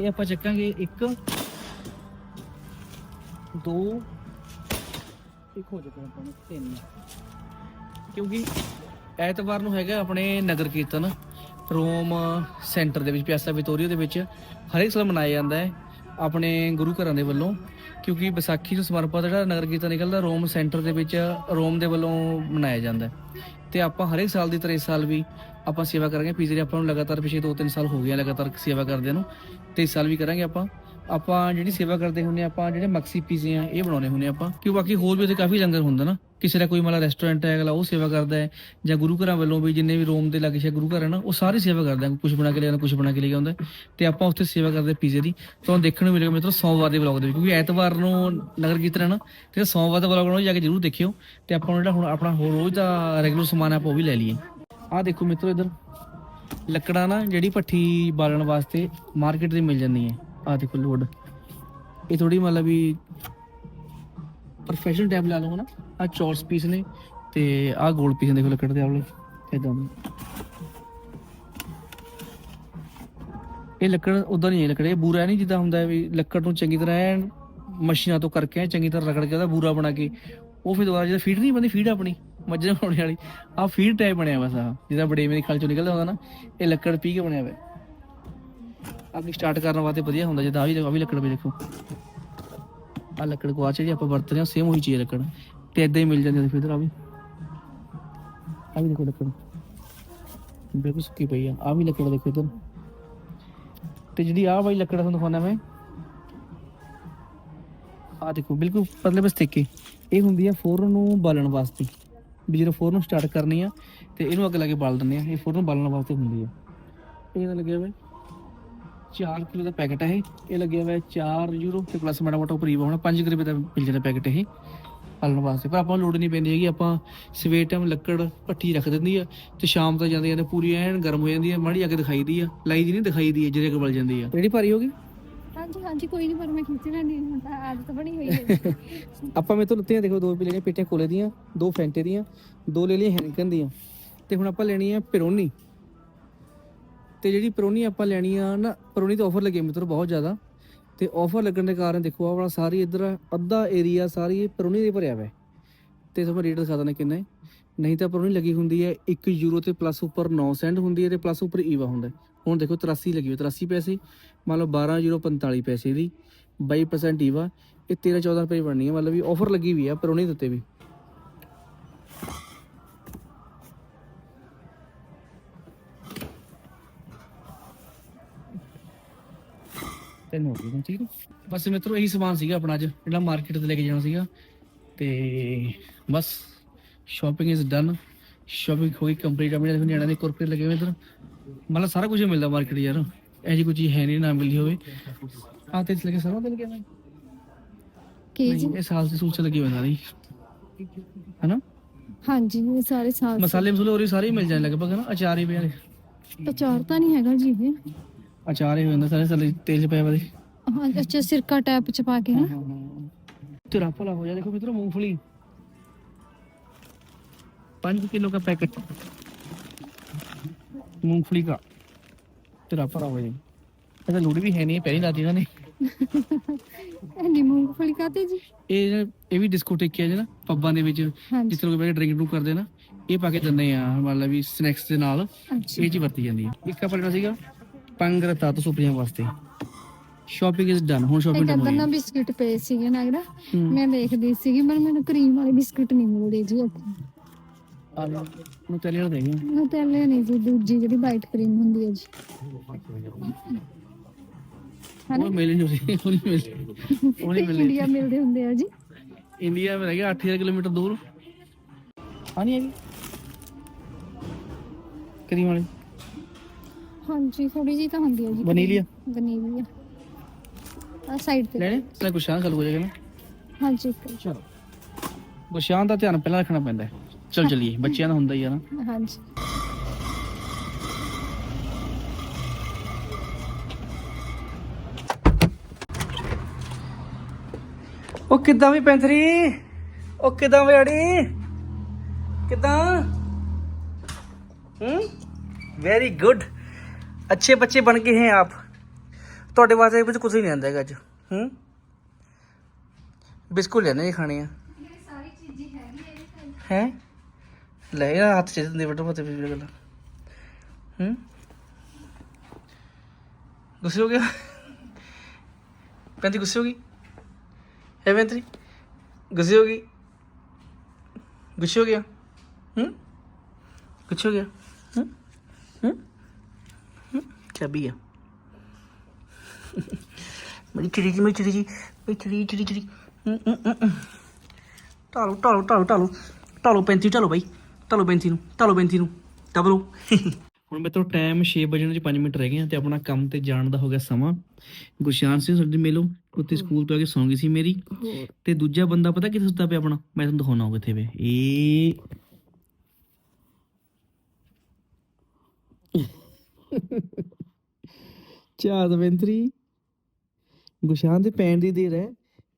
ਇਹ ਆਪਾਂ ਚੱਕਾਂਗੇ ਇੱਕ ਦੋ ਇੱਕ ਹੋ ਜਾਊਗਾ ਆਪਾਂ ਨੂੰ ਤਿੰਨ। ਕਿਉਂਕਿ ਐਤਵਾਰ ਨੂੰ ਹੈਗਾ ਆਪਣੇ ਨਗਰ ਕੀਰਤਨ ਰੋਮ ਸੈਂਟਰ ਦੇ ਵਿੱਚ ਪਿਆਸਾ ਵਿਟੋਰੀਆ ਦੇ ਵਿੱਚ। ਹਰੇਕ ਸਾਲ ਮਨਾਇਆ ਜਾਂਦਾ ਹੈ। ਆਪਣੇ ਗੁਰੂ ਘਰਾਂ ਦੇ ਵੱਲੋਂ, ਕਿਉਂਕਿ ਵਿਸਾਖੀ ਨੂੰ ਸਮਰਪਿਤ ਜਿਹੜਾ ਨਗਰ ਕੀਰਤਨ ਨਿਕਲਦਾ, ਰੋਮ ਸੈਂਟਰ ਦੇ ਵਿੱਚ, ਰੋਮ ਦੇ ਵੱਲੋਂ ਮਨਾਇਆ ਜਾਂਦਾ ਹੈ। ਤੇ ਆਪਾਂ ਹਰੇਕ ਸਾਲ ਦੀ ਤਰ੍ਹਾਂ ਇਸ ਸਾਲ ਵੀ ਆਪਾਂ ਸੇਵਾ ਕਰਾਂਗੇ। ਪਿਛਲੇ ਆਪਾਂ ਨੂੰ ਲਗਾਤਾਰ ਪਿਛੇ 2-3 ਸਾਲ ਹੋ ਗਏ ਲਗਾਤਾਰ ਸੇਵਾ ਕਰਦੇ ਨੂੰ। ਤੇ ਇਸ ਸਾਲ ਵੀ ਕਰਾਂਗੇ ਆਪਾਂ। ਆਪਾਂ ਜਿਹੜੀ ਸੇਵਾ ਕਰਦੇ ਹੁੰਨੇ ਆਪਾਂ ਜਿਹੜੇ ਮਕਸੀ ਪੀਜ਼ੇ ਆ, ਇਹ ਬਣਾਉਣੇ ਹੁੰਨੇ ਆਪਾਂ। ਕਿਉਂ ਬਾਕੀ ਹੋਰ ਵੀ ਉੱਥੇ ਕਾਫੀ ਲੰਗਰ ਹੁੰਦਾ ਨਾ। ਕਿਸੇ ਦਾ ਕੋਈ ਮਤਲਬ ਰੈਸਟੋਰੈਂਟ ਹੈ, ਅਗਲਾ ਉਹ ਸੇਵਾ ਕਰਦਾ ਹੈ, ਜਾਂ ਗੁਰੂ ਘਰਾਂ ਵੱਲੋਂ ਵੀ ਜਿੰਨੇ ਵੀ ਰੋਮ ਦੇ ਲਾਗੇ ਸ਼ਾ ਗੁਰੂ ਘਰ ਹੈ ਉਹ ਸਾਰੇ ਸੇਵਾ ਕਰਦੇ ਆ ਕੁਝ ਬਣਾ ਕੇ ਲਿਆਉਂਦਾ ਕੁਝ ਬਣਾ ਕੇ ਲੈ ਕੇ ਆਉਂਦਾ ਤੇ ਆਪਾਂ ਉੱਥੇ ਸੇਵਾ ਕਰਦੇ ਪੀਜ਼ੇ ਦੀ। ਤੁਹਾਨੂੰ ਦੇਖਣ ਨੂੰ ਮਿਲੇਗਾ ਮਿੱਤਰੋ, ਸੋਮਵਾਰ ਦੇ ਵਲੌਗ ਦੇ ਵਿੱਚ, ਕਿਉਂਕਿ ਐਤਵਾਰ ਨੂੰ ਨਗਰ ਕੀਰਤਨ ਹੈ ਨਾ, ਤੇ ਸੋਮਵਾਰ ਦਾ ਵਲੌਗ ਨੂੰ ਜਾ ਕੇ ਜਰੂਰ ਦੇਖਿਓ। ਤੇ ਆਪਾਂ ਜਿਹੜਾ ਹੁਣ ਆਪਣਾ ਹੋਰ ਰੋਜ਼ ਦਾ ਰੈਗੂਲਰ ਸਮਾਨ ਆਪਾਂ ਉਹ ਵੀ ਲੈ ਲਈਏ। ਆਹ ਦੇਖੋ ਮਿੱਤਰੋ ਇਧਰ, ਲੱਕੜਾਂ ਨਾ ਜਿਹੜੀ ਭੱਠੀ ਬਾਲਣ ਵਾਸਤੇ ਮਾਰਕੀਟ ਦੀ ਮਿਲ ਜਾਂਦੀ ਹੈ ਆਹ ਦੇਖੋ ਲੋਡ ਇਹ ਥੋੜੀ ਮਤਲਬ ਵੀ ਪ੍ਰੋਫੈਸ਼ਨਲ ਟੈਬ ਲਾ ਲਓ ਨਾ। ਆ ਚੌਰਸ ਪੀਸ ਨੇ ਤੇ ਆ ਗੋਲ ਪੀਸ ਦੇਖੋ ਲੱਕੜ ਦੇ ਆਵਲੇ ਇਦਾਂ ਇਹ ਲੱਕੜ ਉਦਾਂ ਨਹੀਂ ਹੈ ਲੱਕੜ, ਇਹ ਬੂਰਾ ਨਹੀਂ ਜਿੱਦਾਂ ਹੁੰਦਾ ਵੀ ਲੱਕੜ ਨੂੰ ਚੰਗੀ ਤਰ੍ਹਾਂ ਐਨ ਮਸ਼ੀਨਾਂ ਤੋਂ ਕਰਕੇ ਚੰਗੀ ਤਰ੍ਹਾਂ ਰਗੜ ਕੇ ਉਹਦਾ ਬੂਰਾ ਬਣਾ ਕੇ, ਉਹ ਫਿਰ ਦੁਬਾਰਾ ਜਿਹਦਾ ਫੀਡ ਨਹੀਂ ਬੰਦੀ ਫੀਡ ਆਪਣੀ, ਮੱਝ ਨੂੰ ਵਾਲੀ। ਆ ਫੀਡ ਟਾਈਪ ਬਣਿਆ ਬਸ ਆ ਜਿਹਦਾ ਬੜੇ ਮੇਰੇ ਖਲ ਚੋਂ ਨਿਕਲਦਾ ਹੁੰਦਾ ਨਾ, ਇਹ ਲੱਕੜ ਪੀ ਕੇ ਬਣਿਆ ਹੋਇਆ। ਅੱਗੇ ਸਟਾਰਟ ਕਰਨ ਵਾਸਤੇ ਵਧੀਆ ਹੁੰਦਾ, ਜਿੱਦਾਂ ਆ ਵੀ ਆ ਵੀ ਲੱਕੜ ਵੀ ਦੇਖੋ। ਆ ਲੱਕੜ ਗਵਾਚ ਜਿਹੜੀ ਆਪਾਂ ਵਰਤਦੇ ਹਾਂ ਸੇਮ ਉਹੀ ਚੀਜ਼ ਲੱਕੜ ਤੇ ਇਦਾਂ ਹੀ ਮਿਲ ਜਾਂਦੀ ਫਿਰ ਆ ਵੀ। ਆ ਵੀ ਦੇਖੋ ਲੱਕੜ। ਬਿਲਕੁਲ ਸੁੱਕੀ ਪਈ ਆ। ਆ ਵੀ ਲੱਕੜ ਦੇਖੋ ਇਧਰ। ਤੇ ਜਿਹੜੀ ਆ ਵਾਲੀ ਲੱਕੜ ਤੁਹਾਨੂੰ ਦਿਖਾਉਣਾ ਮੈਂ। ਆ ਦੇਖੋ, ਬਿਲਕੁਲ ਪਤਲੇ ਬਸ ਤਿੱਕੇ ਇਹ ਹੁੰਦੀ ਆ ਫੋਰਨ ਨੂੰ ਬਾਲਣ ਵਾਸਤੇ। ਵੀ ਜਦੋਂ ਫੋਰਨ ਨੂੰ ਸਟਾਰਟ ਕਰਨੀ ਆ, ਤੇ ਇਹਨੂੰ ਅੱਗ ਲਾ ਕੇ ਬਾਲ ਦਿੰਦੇ ਆ। ਇਹ ਫੋਰਨ ਨੂੰ ਬਾਲਣ ਵਾਸਤੇ ਹੁੰਦੀ ਆ। ਇਹ ਤਾਂ ਲੱਗਿਆ ਹੋਇਆ 4 ਕਿਲੋ ਦਾ ਪੈਕਟ ਹੈ ਇਹ। ਇਹ ਲੱਗਿਆ ਹੋਇਆ 4 ਯੂਰੋ ਤੇ ਪਲੱਸ ਮਾੜਾ ਮੋਟਾ ਉਪਰੀ ਹੋਣਾ 5 ਰੁਪਏ ਦਾ ਮਿਲ ਜਾਂਦਾ ਪੈਕਟ ਇਹ ਪਾਲਣ ਵਾਸਤੇ। ਪਰ ਆਪਾਂ ਨੂੰ ਲੋੜ ਨਹੀਂ ਪੈਂਦੀ ਹੈਗੀ ਆਪਾਂ ਸਵੇਰ ਟਾਈਮ ਲੱਕੜ ਭੱਠੀ ਰੱਖ ਦਿੰਦੀ ਆ ਤੇ ਸ਼ਾਮ ਤੱਕ ਜਾਂਦੇ ਜਾਂਦੇ ਪੂਰੀ ਐਨ ਗਰਮ ਹੋ ਜਾਂਦੀ ਆ ਮਾੜੀ ਅੱਗ ਦਿਖਾਈਦੀ ਆ ਲਾਈ ਦੀ ਨਹੀਂ ਦਿਖਾਈਦੀ ਜਿਹੜੇ ਅੱਗ ਬਲ ਜਾਂਦੀ ਆ। ਜਿਹੜੀ ਭਾਰੀ ਹੋ ਗਈ? ਹਾਂਜੀ ਹਾਂਜੀ ਕੋਈ ਨਹੀਂ ਪਰ ਮੈਂ ਖਿੱਚ ਲੈਣੀ ਹੁਣ ਤਾਂ ਆਦਤ ਬਣੀ ਹੋਈ ਹੈ। [laughs] ਆਪਾਂ ਮੇਰੇ ਤੋਂ ਲੱਤੀਆਂ ਦੇਖੋ ਦੋ ਪੀ ਲੈਣੀਆਂ ਪੇਟੀਆਂ ਕੋਲੇ ਦੀਆਂ ਦੋ ਫੈਂਟੇ ਦੀਆਂ ਦੋ ਲੈ ਲਈਆਂ ਹੈਨਕਨ ਦੀਆਂ। ਤੇ ਹੁਣ ਆਪਾਂ ਲੈਣੀ ਆ ਪਿਰੋਨੀ। ਤੇ ਜਿਹੜੀ ਪਿਰੋਨੀ ਆਪਾਂ ਲੈਣੀ ਆ ਨਾ ਪਿਰੋਨੀ ਤੇ ਆਫਰ ਲੱਗੇ ਮਿੱਤਰ ਬਹੁਤ ਜ਼ਿਆਦਾ। ਤੇ ਆਫਰ ਲੱਗਣ ਦੇ ਕਾਰਨ ਦੇਖੋ, ਆਹ ਵਾਲਾ ਸਾਰੀ ਇੱਧਰ ਅੱਧਾ ਏਰੀਆ ਸਾਰੀ ਪਿਰੋਨੀ ਦੇ ਭਰਿਆ ਹੋਇਆ ਹੈ। ਤੇ ਤੁਹਾਨੂੰ ਰੇਟ ਦਿਖਾ ਦਿੰਦਾ ਕਿੰਨਾ ਹੈ। ਨਹੀਂ ਤਾਂ ਪਿਰੋਨੀ ਲੱਗੀ ਹੁੰਦੀ ਹੈ 1 ਯੂਰੋ ਤੇ ਪਲੱਸ ਉੱਪਰ 9 ਸੈਂਟ ਹੁੰਦੀ ਹੈ ਤੇ ਪਲੱਸ ਉੱਪਰ ਈਵਾ ਹੁੰਦਾ ਹੁਣ ਦੇਖੋ 83 ਲੱਗੀ ਹੋਈ 83 ਪੈਸੇ। ਮੰਨ ਲਓ 12 ਯੂਰੋ 45 ਪੈਸੇ ਦੀ 22% ਈਵਾ ਇਹ 13 14 ਰੁਪਏ ਬਣਨੀ ਹੈ। ਮਤਲਬ ਵੀ ਆਫਰ ਲੱਗੀ ਵੀ ਆ ਪਰੋਣੀ ਦੇ ਉੱਤੇ ਵੀ। ਤੈਨੂੰ ਹੋ ਗਈ ਠੀਕ ਹੈ ਬਸ ਮਿੱਤਰੋ ਇਹੀ ਸਮਾਨ ਸੀਗਾ ਆਪਣਾ ਅੱਜ ਜਿਹੜਾ ਮਾਰਕੀਟ ਤੇ ਲੈ ਕੇ ਜਾਣਾ ਸੀਗਾ। ਤੇ ਬਸ ਸ਼ਾਪਿੰਗ ਇਜ਼ ਡਨ ਸ਼ਾਪਿੰਗ ਹੋ ਗਈ ਕੰਪਲੀਟ ਆਪਣੇ ਦੇਖੋ ਨਿਆਣਿਆਂ ਦੇ ਕੁਰਕਰੇ ਲੱਗੇ ਹੋਏ ਇਧਰ। ਮਤਲਬ ਸਾਰਾ ਕੁਝ ਮਿਲਦਾ ਮਾਰਕੀਟ ਯਾਰ। ਇਹ ਜੀ ਕੋਈ ਚੀਜ਼ ਹੈ ਨਹੀਂ ਨਾ ਮਿਲਦੀ ਹੋਵੇ। ਆ ਤੇ ਇਸ ਲੱਗੇ ਸਰੋਂ ਦਿਲ ਗਿਆ ਕੀ ਜੀ? ਇਹ ਸਾਲ ਦੇ ਸੂਟ ਚ ਲੱਗੇ ਹੋਏ ਸਾਰੇ ਹਨਾ? ਹਾਂਜੀ ਇਹ ਸਾਰੇ ਸਾਲ ਮਸਾਲੇ ਮਸੂਲੇ ਹੋਰ ਵੀ ਸਾਰੇ ਹੀ ਮਿਲ ਜਾਣ ਲਗਭਗ ਨਾ ਅਚਾਰ ਹੀ ਪਿਆ। ਨੇ ਅਚਾਰ ਤਾਂ ਨਹੀਂ ਹੈਗਾ ਜੀ ਇਹ। ਅਚਾਰ ਹੀ ਹੋ ਜਾਂਦਾ ਸਾਰੇ ਸਾਲੇ ਤੇਲ ਚ ਪਿਆ ਵਾਦੇ ਹਾਂ ਅੱਛਾ ਸਿਰਕਾ ਟੈਪ ਚ ਪਾ ਕੇ ਨਾ तेरा भला हो जाए देखो मित्रों मूंगफली पाँच किलो का पैकेट मूंगफली का तेरा भला हो जाए ऐसा लूड़ी भी है नहीं पहली लाती इन्होंने ਐਨੀ ਮੂੰਗਫਲੀ ਕਾਤੇ ਜੀ ਇਹ ਇਹ ਵੀ ਡਿਸਕੋਟੇਕ ਹੈ ਨਾ ਪੱਬਾਂ ਦੇ ਵਿੱਚ ਹਾਂਜੀ ਜਿੱਥੇ ਲੋਕ ਬਹਿ ਕੇ ਡਰਿੰਕ ਡਰੂ ਕਰਦੇ ਨਾ ਇਹ ਪਾ ਕੇ ਦਿੰਦੇ ਆ ਮਤਲਬ ਵੀ ਸਨੈਕਸ ਦੇ ਨਾਲ ਅੱਛਾ ਇਹ ਚ ਵਰਤੀ ਜਾਂਦੀ ਹੈ ਇੱਕ ਆਪਣਾ ਸੀਗਾ ਪੰਗਰ ਤਾਂ ਸੁਪਰੀਆਂ ਵਾਸਤੇ। ਸ਼ਾਪਿੰਗ ਇਜ਼ ਡਨ ਹੁਣ ਸ਼ਾਪਿੰਗ ਡਨ ਅੱਧਾ ਬਿਸਕਟ ਪਏ ਸੀਗੇ ਨਗੜਾ ਮੈਂ ਦੇਖਦੀ ਸੀਗੀ ਪਰ ਮੈਨੂੰ ਕਰੀਮ ਵਾਲੇ ਬਿਸਕਟ ਨਹੀਂ ਮਿਲਦੇ ਜੀ ਉੱਥੇ। ਨੂੰ ਨਹੀਂ ਜੀ ਦੂਜੀ ਜਿਹੜੀ ਵਾਈਟ ਕਰੀਮ ਹੁੰਦੀ ਹੈ ਜੀ। ਉਹ ਮਿਲ ਨਹੀਂ ਉਹ ਨਹੀਂ ਮਿਲ। ਉਹ ਨਹੀਂ ਮਿਲ। ਇੰਡੀਆ ਮਿਲਦੇ ਹੁੰਦੇ ਆ ਜੀ। ਇੰਡੀਆ ਮੇਂ ਰਹਿ ਗਿਆ ਹਾਂਜੀ ਥੋੜੀ ਜੀ ਤਾਂ ਹੁੰਦੀ ਹੈ ਜੀ ਵਨੀਲੀਆ ਵਨੀਲੀਆ ਆ। ਸਾਈਡ ਤੇ। ਲੈਣੇ? ਸਾ ਗੁਸ਼ਾਨ ਖਲ ਹੋ ਜਾਏਗਾ ਨਾ। ਹਾਂਜੀ ਚਲੋ। ਗੁਸ਼ਾਨ ਦਾ ਧਿਆਨ ਪਹਿਲਾਂ ਰੱਖਣਾ ਪੈਂਦਾ ਚਲ ਚਲੀਏ ਬੱਚਿਆਂ ਦਾ ਹੁੰਦਾ ਹੀ ਆ ਨਾ। ਹਾਂਜੀ। ਉਹ ਕਿਦਾਂ ਵੀ ਪੈਂਥਰੀ? ਉਹ ਕਿਦਾਂ ਵੀ ਅੜੀ ਕਿੱਦਾਂ? ਹੂੰ? ਵੈਰੀ ਗੁੱਡ ਅੱਛੇ ਬੱਚੇ ਬਣ ਕੇ ਹੈ ਆਪ। ਤੁਹਾਡੇ ਵਾਸਤੇ ਵਿੱਚ ਕੁਝ ਹੀ ਨਹੀਂ ਆਂਦਾ ਹੈਗਾ ਅੱਜ। ਹੂੰ? ਬਿਸਕੁਟ ਲੈਣੇ ਜੀ ਖਾਣੇ ਆ। ਸਾਰੀ ਚੀਜ਼ੀ ਹੈ? ਲੈ ਯਾਰ ਹੱਥ ਚ ਦਿੰਦੇ ਬਟੋ ਫਤੇ ਵੀ ਗੱਲ। ਹੂੰ? ਗੁੱਸੇ ਹੋ ਗਿਆ? ਪੈਂਤੀ, ਗੁੱਸੇ ਹੋ ਗਈ? ਹੈ ਪੈਂਤੀ? ਗੁੱਸੇ ਹੋ ਗਈ? ਗੁੱਸੇ ਹੋ ਗਿਆ? ਹੂੰ? ਗੁੱਸੇ ਹੋ ਗਿਆ? ਹੂੰ? ਹੂੰ? ਚਾਬੀ ਆ। ਮੇਰੀ ਚਿੜੀ ਜੀ ਮੇਰੀ ਚਿੜੀ ਜੀ ਮੇਰੀ ਚਿੜੀ ਚਿੜੀ ਚਿੜੀ ਢਾਲੋ ਢਾਲੋ ਢਾਲੋ ਢਾਲੋ। ਢਾਲੋ 35 ਢਾਲੋ ਬਾਈ। ਢਾਲੋ 35 ਨੂੰ ਢਾਲੋ 35 ਨੂੰ। ਡਬਲੋ ਹੁਣ ਮੇਰੇ ਤੋਂ ਟਾਈਮ 6 ਵਜੇ ਚ 5 ਮਿੰਟ ਰਹਿ ਗਏ ਆ ਤੇ ਆਪਣਾ ਕੰਮ ਤੇ ਜਾਣ ਦਾ ਹੋ ਗਿਆ ਸਮਾਂ। ਗੁਰਸ਼ਾਨ ਸਿੰਘ ਸਾਡੇ ਮਿਲੋ ਉੱਥੇ ਸਕੂਲ ਤੋਂ ਆ ਕੇ ਸੌਂ ਗਈ ਸੀ ਮੇਰੀ। ਤੇ ਦੂਜਾ ਬੰਦਾ ਪਤਾ ਕਿੱਥੇ ਸੁੱਤਾ ਪਿਆ ਆਪਣਾ? ਮੈਂ ਤੁਹਾਨੂੰ ਦਿਖਾਉਣਾ ਉਹ ਕਿੱਥੇ ਵੇ। ਇਹ ਚਾਦ ਵੈਂਤਰੀ ਗੁਰਸ਼ਾਨ ਦੇ ਪੈਣ ਦੀ ਦੇਰ ਹੈ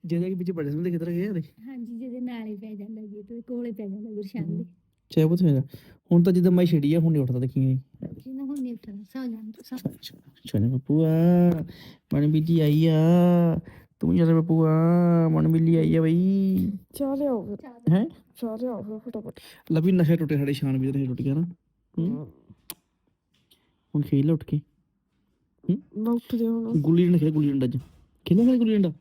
ਜਿਹਦੇ ਕਿ ਪਿੱਛੇ ਬੜੇ ਸਮੇਂ ਕਿਧਰ ਗਏ ਹਾਂਜੀ ਜਿਹਦੇ ਨਾਲ ਹੀ ਪੈ ਜਾਂਦਾ ਜੀ ਤੇ ਕੋਲੇ ਪੈ ਜਾਂਦਾ ਗੁਰਸ਼ਾਨ ਦੇ। ਚਾਹ ਪੁੱਤ ਮੇਰਾ ਹੁਣ ਤਾਂ ਜਿੱਦਾਂ ਮੈਂ ਛੜੀ ਆ ਹੁਣ ਨਹੀਂ ਉੱਠਦਾ ਦੇਖੀ। ਹੁਣ ਨਹੀਂ ਉੱਠਣਾ ਸੌ ਤੋਂ ਸੌ। ਚੋਨੇ ਪਪੂਆ ਮਨ ਬਿੱਲੀ ਆਈ ਆ। ਤੂੰ ਜਰਾ ਪਪੂਆ ਮਨ ਬਿੱਲੀ ਆਈ ਆ ਬਈ। ਚਾਹ ਲਿਆਓ ਹੈ? ਚਾਹ ਲਿਆਓ ਫਟਾਫਟ। ਲਵੀ ਨਸ਼ੇ ਟੁੱਟੇ ਸਾਡੇ ਸ਼ਾਨ ਵੀ ਨਸ਼ੇ ਟੁੱਟ ਗਿਆ ਨਾ। ਹੂੰ? ਹੁਣ ਖੇਲ ਉੱਠ ਕੇ। ਮੈਂ ਉੱਠਦੇ ਹੁਣ। ਗੁੱਲੀ ਡੰਡਾ ਖੇਲ ਗੁੱਲੀ ਡੰਡਾ ਅੱਜ। ਖੇਲਿਆ ਖੇਲ ਗੁੱਲੀ ਡੰਡਾ?